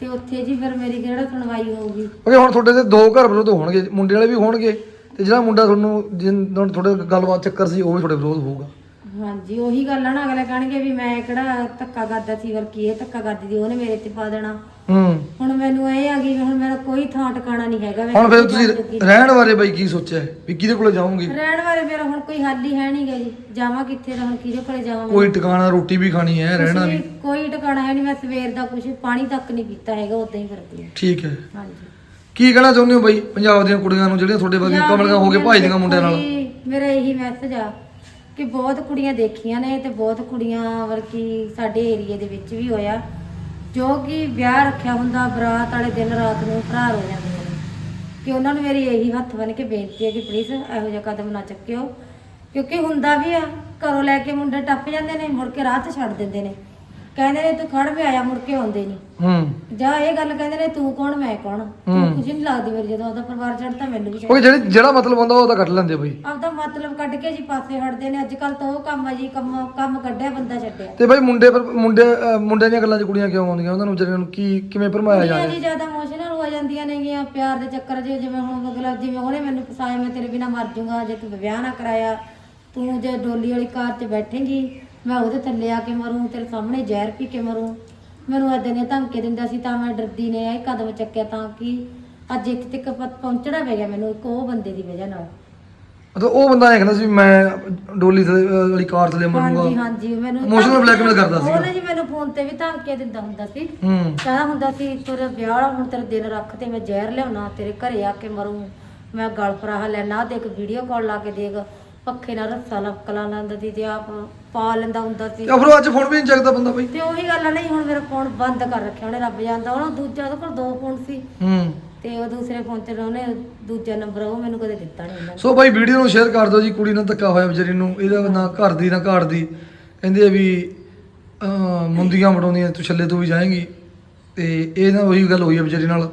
Speaker 1: ਤੇ ਉੱਥੇ ਜੀ ਫਿਰ ਮੇਰੀ ਕਿਹੜਾ ਸੁਣਵਾਈ ਹੋਊਗੀ?
Speaker 2: ਕਿਉਂਕਿ ਹੁਣ ਤੁਹਾਡੇ ਤੇ ਦੋ ਘਰ ਵਿਰੋਧ ਹੋਣਗੇ ਮੁੰਡੇ ਵਾਲੇ ਵੀ ਹੋਣਗੇ ਤੇ ਜਿਹੜਾ ਮੁੰਡਾ ਤੁਹਾਨੂੰ ਜਿਨ ਨਾਲ ਤੁਹਾਡੇ ਗੱਲਬਾਤ ਚੱਕਰ ਸੀ ਉਹ ਵੀ ਤੁਹਾਡੇ ਵਿਰੋਧ ਹੋਊਗਾ।
Speaker 1: ਹਾਂਜੀ ਉਹੀ ਗੱਲ ਆ ਨਾ ਅਗਲੇ ਕਹਿਣਗੇ ਵੀ ਮੈਂ ਕਿਹੜਾ ਧੱਕਾ ਕਰਦਾ ਸੀ ਬਲਕਿ ਇਹ ਧੱਕਾ ਕਰਦੀ ਸੀ ਉਹਨੇ ਮੇਰੇ ਤੇ ਪਾ ਦੇਣਾ।
Speaker 2: ਹੂੰ।
Speaker 1: ਹੁਣ ਮੈਨੂੰ ਇਹ ਆ ਗਈ ਵੀ ਹੁਣ ਮੇਰਾ ਕੋਈ ਥਾਂ ਟਿਕਾਣਾ ਨਹੀਂ ਹੈਗਾ ਮੈਂ
Speaker 2: ਹੁਣ ਫਿਰ
Speaker 1: ਕਿੱਥੇ
Speaker 2: ਤੁਸੀਂ
Speaker 1: ਜਾ ਚੁੱਕੀ।
Speaker 2: ਰਹਿਣ ਬਾਰੇ ਬਾਈ ਕੀ ਸੋਚਿਆ? ਹੈ? ਵੀ ਕਿਹਦੇ ਕੋਲੇ ਜਾਓਗੇ
Speaker 1: ਰਹਿਣ ਵਾਲੇ ਮੇਰਾ ਹੁਣ ਕੋਈ ਹੱਲ ਹੀ ਹੈ ਨਹੀਂਗਾ ਜੀ। ਜਾਵਾਂ ਕਿੱਥੇ ਤਾਂ ਹੁਣ ਕਿਹਦੇ ਕੋਲੇ ਜਾਵਾਂ ਮੈਂ?
Speaker 2: ਕੋਈ ਟਿਕਾਣਾ ਰੋਟੀ ਵੀ ਖਾਣੀ ਹੈ
Speaker 1: ਕੁਛ
Speaker 2: ਰਹਿਣਾ
Speaker 1: ਵੀ-
Speaker 2: ਵੀ
Speaker 1: ਕੋਈ ਟਿਕਾਣਾ ਹੈ ਨਹੀਂ ਮੈਂ ਸਵੇਰ ਦਾ ਕੁਝ ਪਾਣੀ ਤੱਕ ਨਹੀਂ ਪੀਤਾ ਹੈਗਾ ਉਦਾਂ ਹੀ ਫਿਰਦੀ ਹਾਂ।
Speaker 2: ਠੀਕ ਹੈ।
Speaker 1: ਹਾਂਜੀ।
Speaker 2: ਕੀ ਕਹਿਣਾ ਚਾਹੁੰਦੇ ਹੋ ਬਾਈ? ਪੰਜਾਬ ਦੀਆਂ ਕੁੜੀਆਂ ਨੂੰ ਜਿਹੜੀਆਂ ਤੁਹਾਡੇ ਵਰਗੀਆਂ ਕਮਲੀਆਂ ਹੋ ਕੇ ਭਾਈ ਦੀਆਂ ਮੁੰਡਿਆਂ ਨਾਲ?
Speaker 1: ਮੇਰਾ ਇਹੀ ਮੈਸੇਜ ਆ। ਕਿ ਬਹੁਤ ਕੁੜੀਆਂ ਦੇਖੀਆਂ ਨੇ ਤੇ ਬਹੁਤ ਕੁੜੀਆਂ ਵਰਕੀ ਸਾਡੇ ਏਰੀਏ ਦੇ ਵਿੱਚ ਵੀ ਹੋਇਆ, ਜੋ ਕਿ ਵਿਆਹ ਰੱਖਿਆ ਹੁੰਦਾ ਬਰਾਤ ਵਾਲੇ ਦਿਨ ਰਾਤ ਨੂੰ ਫਰਾਰ ਹੋ ਜਾਂਦੀਆਂ ਨੇ। ਕਿ ਉਹਨਾਂ ਨੂੰ ਮੇਰੀ ਇਹੀ ਹੱਥ ਬੰਨ ਕੇ ਬੇਨਤੀ ਹੈ ਕਿ ਪਲੀਜ਼ ਇਹੋ ਜਿਹਾ ਕਦਮ ਨਾ ਚੱਕਿਓ, ਕਿਉਂਕਿ ਹੁੰਦਾ ਵੀ ਆ, ਘਰੋਂ ਲੈ ਕੇ ਮੁੰਡੇ ਟੱਪ ਜਾਂਦੇ ਨੇ, ਮੁੜ ਕੇ ਰਾਹ 'ਚ ਛੱਡ ਦਿੰਦੇ ਨੇ। ਕਹਿੰਦੇ ਨੇ ਤੂੰ ਖੜ ਵੀ ਆਇਆ ਮੁੜ ਕੇ ਆਉਂਦੇ ਨਹੀਂ
Speaker 2: ਹੂੰ।
Speaker 1: ਜਾਂ ਇਹ ਗੱਲ ਕਹਿੰਦੇ ਨੇ ਤੂੰ ਕੌਣ ਮੈਂ ਕੌਣ? ਤੂੰ ਕੁਝ ਨਹੀਂ ਲੱਗਦੀ ਮੇਰੀ ਜਦੋਂ ਉਹਦਾ ਪਰਿਵਾਰ ਚੜਦਾ ਮੈਨੂੰ ਵੀ ਛੱਡ।
Speaker 2: ਉਹ ਜਿਹੜੀ ਜਿਹੜਾ ਮਤਲਬ ਹੁੰਦਾ ਉਹ ਤਾਂ ਕੱਢ ਲੈਂਦੇ ਬਈ।
Speaker 1: ਆਪਦਾ ਮਤਲਬ ਕੱਢ ਕੇ ਜੀ ਪਾਸੇ ਹਟਦੇ ਨੇ। ਅੱਜ ਕੱਲ ਤਾਂ ਉਹ ਕੰਮ ਆ ਜੀ ਕੰਮ ਕੰਮ ਕੱਢਿਆ ਬੰਦਾ ਛੱਡਿਆ।
Speaker 2: ਤੇ ਬਈ ਮੁੰਡੇ ਪਰ ਮੁੰਡੇ ਅਹ ਮੁੰਡਿਆਂ ਦੀਆਂ ਗੱਲਾਂ 'ਚ ਕੁੜੀਆਂ ਕਿਉਂ ਆਉਂਦੀਆਂ? ਉਹਨਾਂ ਨੂੰ ਵਿਚਾਰਿਆਂ ਨੂੰ ਕੀ ਕਿਵੇਂ ਭਰਮਾਇਆ ਜਾ
Speaker 1: ਕੁੜੀਆਂ ਜੀ ਜ਼ਿਆਦਾ ਇਮੋਸ਼ਨਲ ਹੋ ਜਾਂਦੀਆਂ ਨੇਗੀਆਂ ਪਿਆਰ ਦੇ ਚੱਕਰ 'ਚ। ਜਿਵੇਂ ਹੁਣ ਅਗਲਾ ਜਿਵੇਂ ਉਹਨੇ ਮੈਨੂੰ ਫਸਾਇਆ ਮੈਂ ਤੇਰੇ ਬਿਨਾ ਮਰ ਜਾਊਂਗਾ ਜੇ ਤੂੰ ਵਿਆਹ ਨਾ ਕਰਾਇਆ ਤੂੰ ਜੇ ਡੋਲੀ ਵਾਲੀ ਕਾਰ 'ਚ ਬੈਠੇਂਗੀ ਮੈਂ ਉਹਦੇ ਥੱਲੇ ਆ ਕੇ ਮਰੂੰ ਤੇਰੇ ਸਾਹਮਣੇ ਜ਼ਹਿਰ ਪੀ ਕੇ ਮਰੂੰ। ਮੈਨੂੰ ਏਦਾਂ ਦੀਆਂ ਧਮਕੀ ਦਿੰਦਾ ਸੀ ਤਾਂ ਮੈਂ ਡਰਦੀ ਨੇ ਇਹ ਕਦਮ ਚੱਕਿਆ ਤਾਂ ਕਿ ਅੱਜ ਇੱਥੇ ਤੱਕ ਪਹੁੰਚਣਾ ਪੈ ਗਿਆ ਮੈਨੂੰ ਇੱਕ ਉਹ ਬੰਦੇ ਦੀ ਵਜ੍ਹਾ ਨਾਲ।
Speaker 2: ਮਤਲਬ ਉਹ ਬੰਦਾ ਇਹ ਕਹਿੰਦਾ ਸੀ ਵੀ ਮੈਂ ਡੋਲੀ ਥੱਲੇ, ਅਹ, ਵਾਲੀ ਕਾਰ ਥੱਲੇ
Speaker 1: ਹਾਂਜੀ
Speaker 2: ਮਰੂੰਗਾ।
Speaker 1: ਹਾਂਜੀ ਮੈਨੂੰ
Speaker 2: Emotional blackmail ਕਰਦਾ ਸੀਗਾ।
Speaker 1: ਉਹਨੇ ਜੀ ਮੈਨੂੰ ਫੋਨ ਤੇ ਵੀ ਧਮਕੀਆਂ ਦਿੰਦਾ ਹੁੰਦਾ ਸੀ।
Speaker 2: ਹੂੰ।
Speaker 1: ਕਹਿੰਦਾ ਹੁੰਦਾ ਸੀ ਤੇਰੇ ਵਿਆਹ ਵਾਲਾ ਹੁਣ ਤੇਰੇ ਦਿਨ ਰੱਖ ਤੇ ਮੈਂ ਜ਼ਹਿਰ ਲਿਆਉਣਾ ਤੇਰੇ ਘਰੇ ਆ ਕੇ ਮਰੂੰ। ਮੈਂ ਗਲ ਫਰਾਹ ਲੈਣਾ ਦੇਖ ਵੀਡੀਓ ਕਾਲ ਲਾ ਕੇ ਦੇਖ। ਪੱਖੇ ਨਾਲ ਰੱਸਾ ਲਪਕਲਾ ਲੈਂਦਾ ਸੀ ਤੇ ਆਪ ਪਾ ਲੈਂਦਾ ਹੁੰਦਾ ਸੀ।
Speaker 2: ਤੇ ਫਿਰ ਅੱਜ ਫੋਨ ਵੀ ਨਹੀਂ ਚੱਕਦਾ ਬੰਦਾ ਬਈ।
Speaker 1: ਤੇ ਉਹੀ ਗੱਲ ਆ ਨਹੀਂ ਹੁਣ ਮੇਰਾ ਫੋਨ ਬੰਦ ਕਰ ਰੱਖਿਆ ਉਹਨੇ ਰੱਬ ਜਾਣਦਾ ਉਹਨੂੰ ਦੂਜਾ ਉਹਦੇ ਕੋਲ ਦੋ ਫੋਨ ਸੀ।
Speaker 2: ਹੂੰ।
Speaker 1: ਤੇ ਉਹ ਦੂਸਰੇ ਫੋਨ ਤੇ ਉਹਨੇ ਦੂਜਾ ਨੰਬਰ ਉਹ ਮੈਨੂੰ ਕਦੇ ਦਿੱਤਾ ਨਹੀਂ ਉਹਨਾਂ ਨੇ।
Speaker 2: ਸੋ ਬਾਈ ਵੀਡੀਓ ਨੂੰ ਸ਼ੇਅਰ ਕਰ ਦਿਓ ਜੀ ਕੁੜੀ ਨਾਲ ਧੱਕਾ ਹੋਇਆ ਵਿਚਾਰੀ ਨੂੰ ਇਹਦਾ ਨਾ ਘਰ ਦੀ ਨਾ ਘਾਟ ਦੀ। ਕਹਿੰਦੇ ਆ ਵੀ ਅਹ, ਮੁੰਦੀਆਂ ਮੜਾਉਂਦੀਆਂ ਤੂੰ ਛੱਲੇ ਤੋਂ ਵੀ ਜਾਏਂਗੀ। ਤੇ ਇਹ ਨਾ ਉਹੀ ਗੱਲ ਹੋਈ ਹੈ ਵਿਚਾਰੀ ਨਾਲ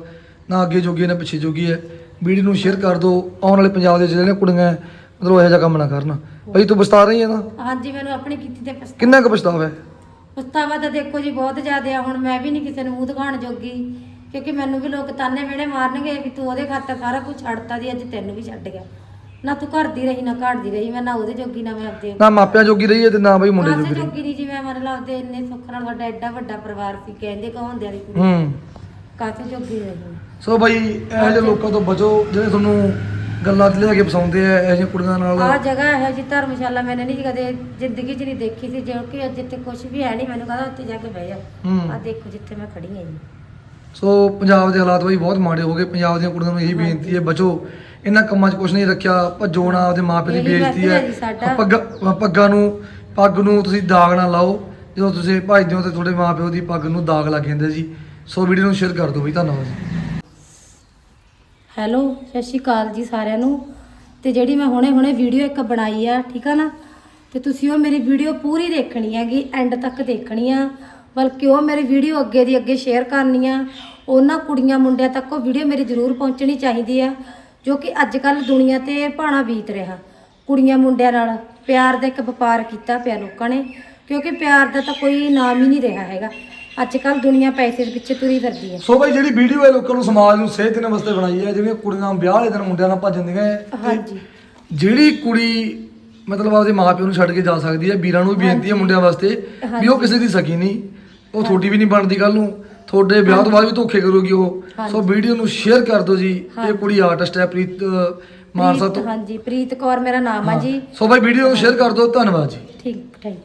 Speaker 2: ਨਾ ਅੱਗੇ ਜੋਗੀ ਹੈ, ਨਾ ਪਿੱਛੇ ਜੋਗੀ ਹੈ। ਵੀਡੀਓ ਨੂੰ ਸ਼ੇਅਰ ਕਰ ਦਿਓ ਆਉਣ ਵਾਲੇ ਪੰਜਾਬ ਦੇ ਜਿਹੜੀਆਂ ਕੁੜੀਆਂ ਹੈ, ਮਤਲਬ ਇਹੋ ਜਿਹਾ ਕੰਮ ਨਾ ਕਰਨ। ਬਈ ਤੂੰ ਪਛਤਾ ਰਹੀ ਹੈ ਨਾ?
Speaker 1: ਹਾਂਜੀ ਮੈਨੂੰ ਆਪਣੀ ਕੀਤੀ ਤੇ ਪਛਤਾ-
Speaker 2: ਕਿੰਨਾ ਕੁ ਪਛਤਾਵਾ ਹੈ
Speaker 1: ਪਛਤਾਵਾ ਤਾਂ ਦੇਖੋ ਜੀ ਬਹੁਤ ਜ਼ਿਆਦਾ ਆ। ਹੁਣ ਮੈਂ ਵੀ ਨਹੀਂ ਕਿਸੇ ਨੂੰ ਮੂੰਹ ਦਿਖਾਉਣ ਜੋਗੀ ਕਿਉਂਕਿ ਮੈਨੂੰ ਵੀ ਲੋਕ ਤਾਨੇ ਮਿਹਣੇ ਮਾਰਨਗੇ ਵੀ ਤੂੰ ਉਹਦੇ ਖਾਤਰ ਸਾਰਾ ਕੁਝ ਛੱਡਤਾ ਦੀ ਅੱਜ ਤੈਨੂੰ ਵੀ ਛੱਡ ਗਿਆ। ਨਾ ਤੂੰ ਘਰ ਦੀ ਰਹੀ ਨਾ ਘਾਟ ਦੀ ਰਹੀ ਮੈਂ ਨਾ ਉਹਦੇ ਜੋਗੀ ਨਾ ਮੈਂ ਆਪਦੇ।
Speaker 2: ਨਾ ਮਾਪਿਆਂ ਜੋਗੀ ਰਹੀ ਹੈ ਤੇ ਨਾ ਬਈ ਮੁੰਡੇ
Speaker 1: ਕਾਸੇ
Speaker 2: ਜੋਗੀ ਰਹੀ।
Speaker 1: ਜੋਗੀ ਨਹੀਂ ਜੀ ਮੈਂ ਮਤਲਬ ਆਪਦੇ ਇੰਨੇ ਸੁੱਖ ਨਾਲ ਵੱਡਾ ਐਡਾ ਵੱਡਾ ਪਰਿਵਾਰ ਸੀ ਕਹਿੰਦੇ ਕਹਾਉਂਦੇ ਵਾਲੀ ਕੁੜੀ।
Speaker 2: ਹੂੰ।
Speaker 1: ਕਾਸੇ ਜੋਗੀ ਰਹੀ?
Speaker 2: ਸੋ ਬਾਈ ਇਹੋ ਜਿਹੇ ਲੋਕਾਂ ਤੋਂ ਬਚੋ ਜਿਹੜੇ ਤੁਹਾਨੂੰ ਗੱਲਾਂ 'ਚ ਲਿਆ ਕੇ ਫਸਾਉਂਦੇ ਆ ਇਹੋ ਜਿਹੀਆਂ ਕੁੜੀਆਂ ਨਾਲ।
Speaker 1: ਆ ਜਗ੍ਹਾ ਹੈ ਜੀ ਧਰਮਸ਼ਾਲਾ ਮੈंने ਨਹੀਂ ਕਦੇ ਜ਼ਿੰਦਗੀ 'ਚ ਨਹੀਂ ਦੇਖੀ ਸੀ ਜੋ ਕਿ ਜਿੱਥੇ ਕੁਝ ਵੀ ਹੈ ਨਹੀਂ ਮੈਨੂੰ ਕਹਿੰਦਾ ਉੱਥੇ ਜਾ ਕੇ ਬਹਿ ਜਾ।
Speaker 2: ਹੂੰ।
Speaker 1: ਆ ਦੇਖੋ ਜਿੱਥੇ ਮੈਂ ਖੜੀ ਹਾਂ ਜੀ।
Speaker 2: ਸੋ ਪੰਜਾਬ ਦੇ ਹਾਲਾਤ ਬਈ ਬਹੁਤ ਮਾੜੇ ਹੋ ਗਏ ਪੰਜਾਬ ਦੀਆਂ ਕੁੜੀਆਂ ਨੂੰ ਇਹੀ ਬੇਨਤੀ ਹੈ ਬਚੋ। ਇਹਨਾਂ ਕੰਮਾਂ 'ਚ ਕੁਝ ਨਹੀਂ ਰੱਖਿਆ ਭੱਜੋ ਨਾ ਆਪਦੇ ਮਾਪੇ ਦੀ
Speaker 1: ਇਹੀ
Speaker 2: ਬੇਇੱਜ਼ਤੀ
Speaker 1: message
Speaker 2: ਹੈ।
Speaker 1: ਹੈ ਜੀ ਸਾਡਾ।
Speaker 2: ਪੱਗ ਪੱਗਾਂ ਨੂੰ ਪੱਗ ਨੂੰ ਤੁਸੀਂ ਦਾਗ ਨਾ ਲਾਓ। ਜਦੋਂ ਤੁਸੀਂ ਭੱਜਦੇ ਹੋ ਤੇ ਤੁਹਾਡੇ ਮਾਪਿਓ ਦੀ ਪੱਗ ਨੂੰ ਦਾਗ ਲੱਗ ਜਾਂਦਾ ਜੀ। ਸੋ ਵੀਡੀਓ ਨੂੰ ਸ਼ੇਅਰ ਕਰ ਦਿਓ ਬਈ ਧੰਨਵਾਦ ਜੀ।
Speaker 1: ਹੈਲੋ, ਸਤਿ ਸ਼੍ਰੀ ਅਕਾਲ ਜੀ ਸਾਰਿਆਂ ਨੂੰ। ਤੇ ਜਿਹੜੀ ਮੈਂ ਹੁਣੇ ਹੁਣੇ ਵੀਡੀਓ ਇੱਕ ਬਣਾਈ ਆ, ਠੀਕ ਆ ਨਾ? ਤੇ ਤੁਸੀਂ ਉਹ ਮੇਰੀ ਵੀਡੀਓ ਪੂਰੀ ਦੇਖਣੀ ਹੈਗੀ ਐਂਡ ਤੱਕ ਦੇਖਣੀ ਆ। ਬਲਕਿ ਉਹ ਮੇਰੀ ਵੀਡੀਓ ਅੱਗੇ ਦੀ ਅੱਗੇ ਸ਼ੇਅਰ ਕਰਨੀ ਆ। ਉਹਨਾਂ ਕੁੜੀਆਂ ਮੁੰਡਿਆਂ ਤੱਕ ਉਹ ਵੀਡੀਓ ਮੇਰੀ ਜ਼ਰੂਰ ਪਹੁੰਚਣੀ ਚਾਹੀਦੀ ਆ, ਜੋ ਕਿ ਅੱਜ ਕੱਲ ਦੁਨੀਆ ਤੇ ਭਾਣਾ ਬੀਤ ਰਿਹਾ। ਕੁੜੀਆਂ ਮੁੰਡਿਆਂ ਨਾਲ ਪਿਆਰ ਦਾ ਇੱਕ ਵਪਾਰ ਕੀਤਾ ਪਿਆ ਲੋਕਾਂ ਨੇ, ਕਿਉਂਕਿ ਪਿਆਰ ਦਾ ਤਾਂ ਕੋਈ ਨਾਮ ਹੀ ਨਹੀਂ ਰਿਹਾ ਹੈਗਾ। ਅੱਜ ਕੱਲ ਦੁਨੀਆ ਪੈਸੇ ਦੇ ਪਿੱਛੇ ਤੁਰੀ ਫਿਰਦੀ ਹੈ।
Speaker 2: ਸੋ ਬਈ ਜਿਹੜੀ ਵੀਡੀਓ ਹੈ ਲੋਕਾਂ ਨੂੰ ਸਮਾਜ ਨੂੰ ਸੇਧ ਦੇਣ ਵਾਸਤੇ ਬਣਾਈ ਹੈ ਜਿਵੇਂ ਕੁੜੀਆਂ ਵਿਆਹ ਵਾਲੇ ਦਿਨ ਮੁੰਡਿਆਂ ਨਾਲ ਭੱਜ ਜਾਂਦੀਆਂ ਹੈ ਤੇ
Speaker 1: ਹਾਂਜੀ।
Speaker 2: ਜਿਹੜੀ ਕੁੜੀ ਮਤਲਬ ਆਪਦੇ ਮਾਪਿਓ ਨੂੰ ਛੱਡ ਕੇ ਜਾ ਸਕਦੀ ਹੈ ਵੀਰਾਂ ਨੂੰ ਵੀ ਬੇਨਤੀ ਹੈ ਮੁੰਡਿਆਂ ਵਾਸਤੇ ਵੀ ਉਹ ਕਿਸੇ ਦੀ ਸਕੀ ਨਹੀਂ। ਉਹ ਤੁਹਾਡੀ ਵੀ ਨਹੀਂ ਬਣਦੀ ਕੱਲ ਨੂੰ। ਤੁਹਾਡੇ ਵਿਆਹ ਤੋਂ ਬਾਅਦ ਵੀ ਧੋਖੇ ਕਰੂਗੀ ਉਹ। ਸੋ ਵੀਡੀਓ ਨੂੰ ਸ਼ੇਅਰ ਕਰ ਦਿਓ ਜੀ। ਇਹ ਕੁੜੀ ਆਰਟਿਸਟ ਹੈ ਪ੍ਰੀਤ ਮਾਨਸਾ ਤੋਂ।
Speaker 1: ਹਾਂਜੀ ਪ੍ਰੀਤ ਕੌਰ ਮੇਰਾ ਨਾਮ ਆ ਜੀ।
Speaker 2: ਸੋ ਬਾਈ ਵੀਡੀਓ ਨੂੰ ਸ਼ੇਅਰ ਕਰ ਦਿਓ। ਧੰਨਵਾਦ ਜੀ।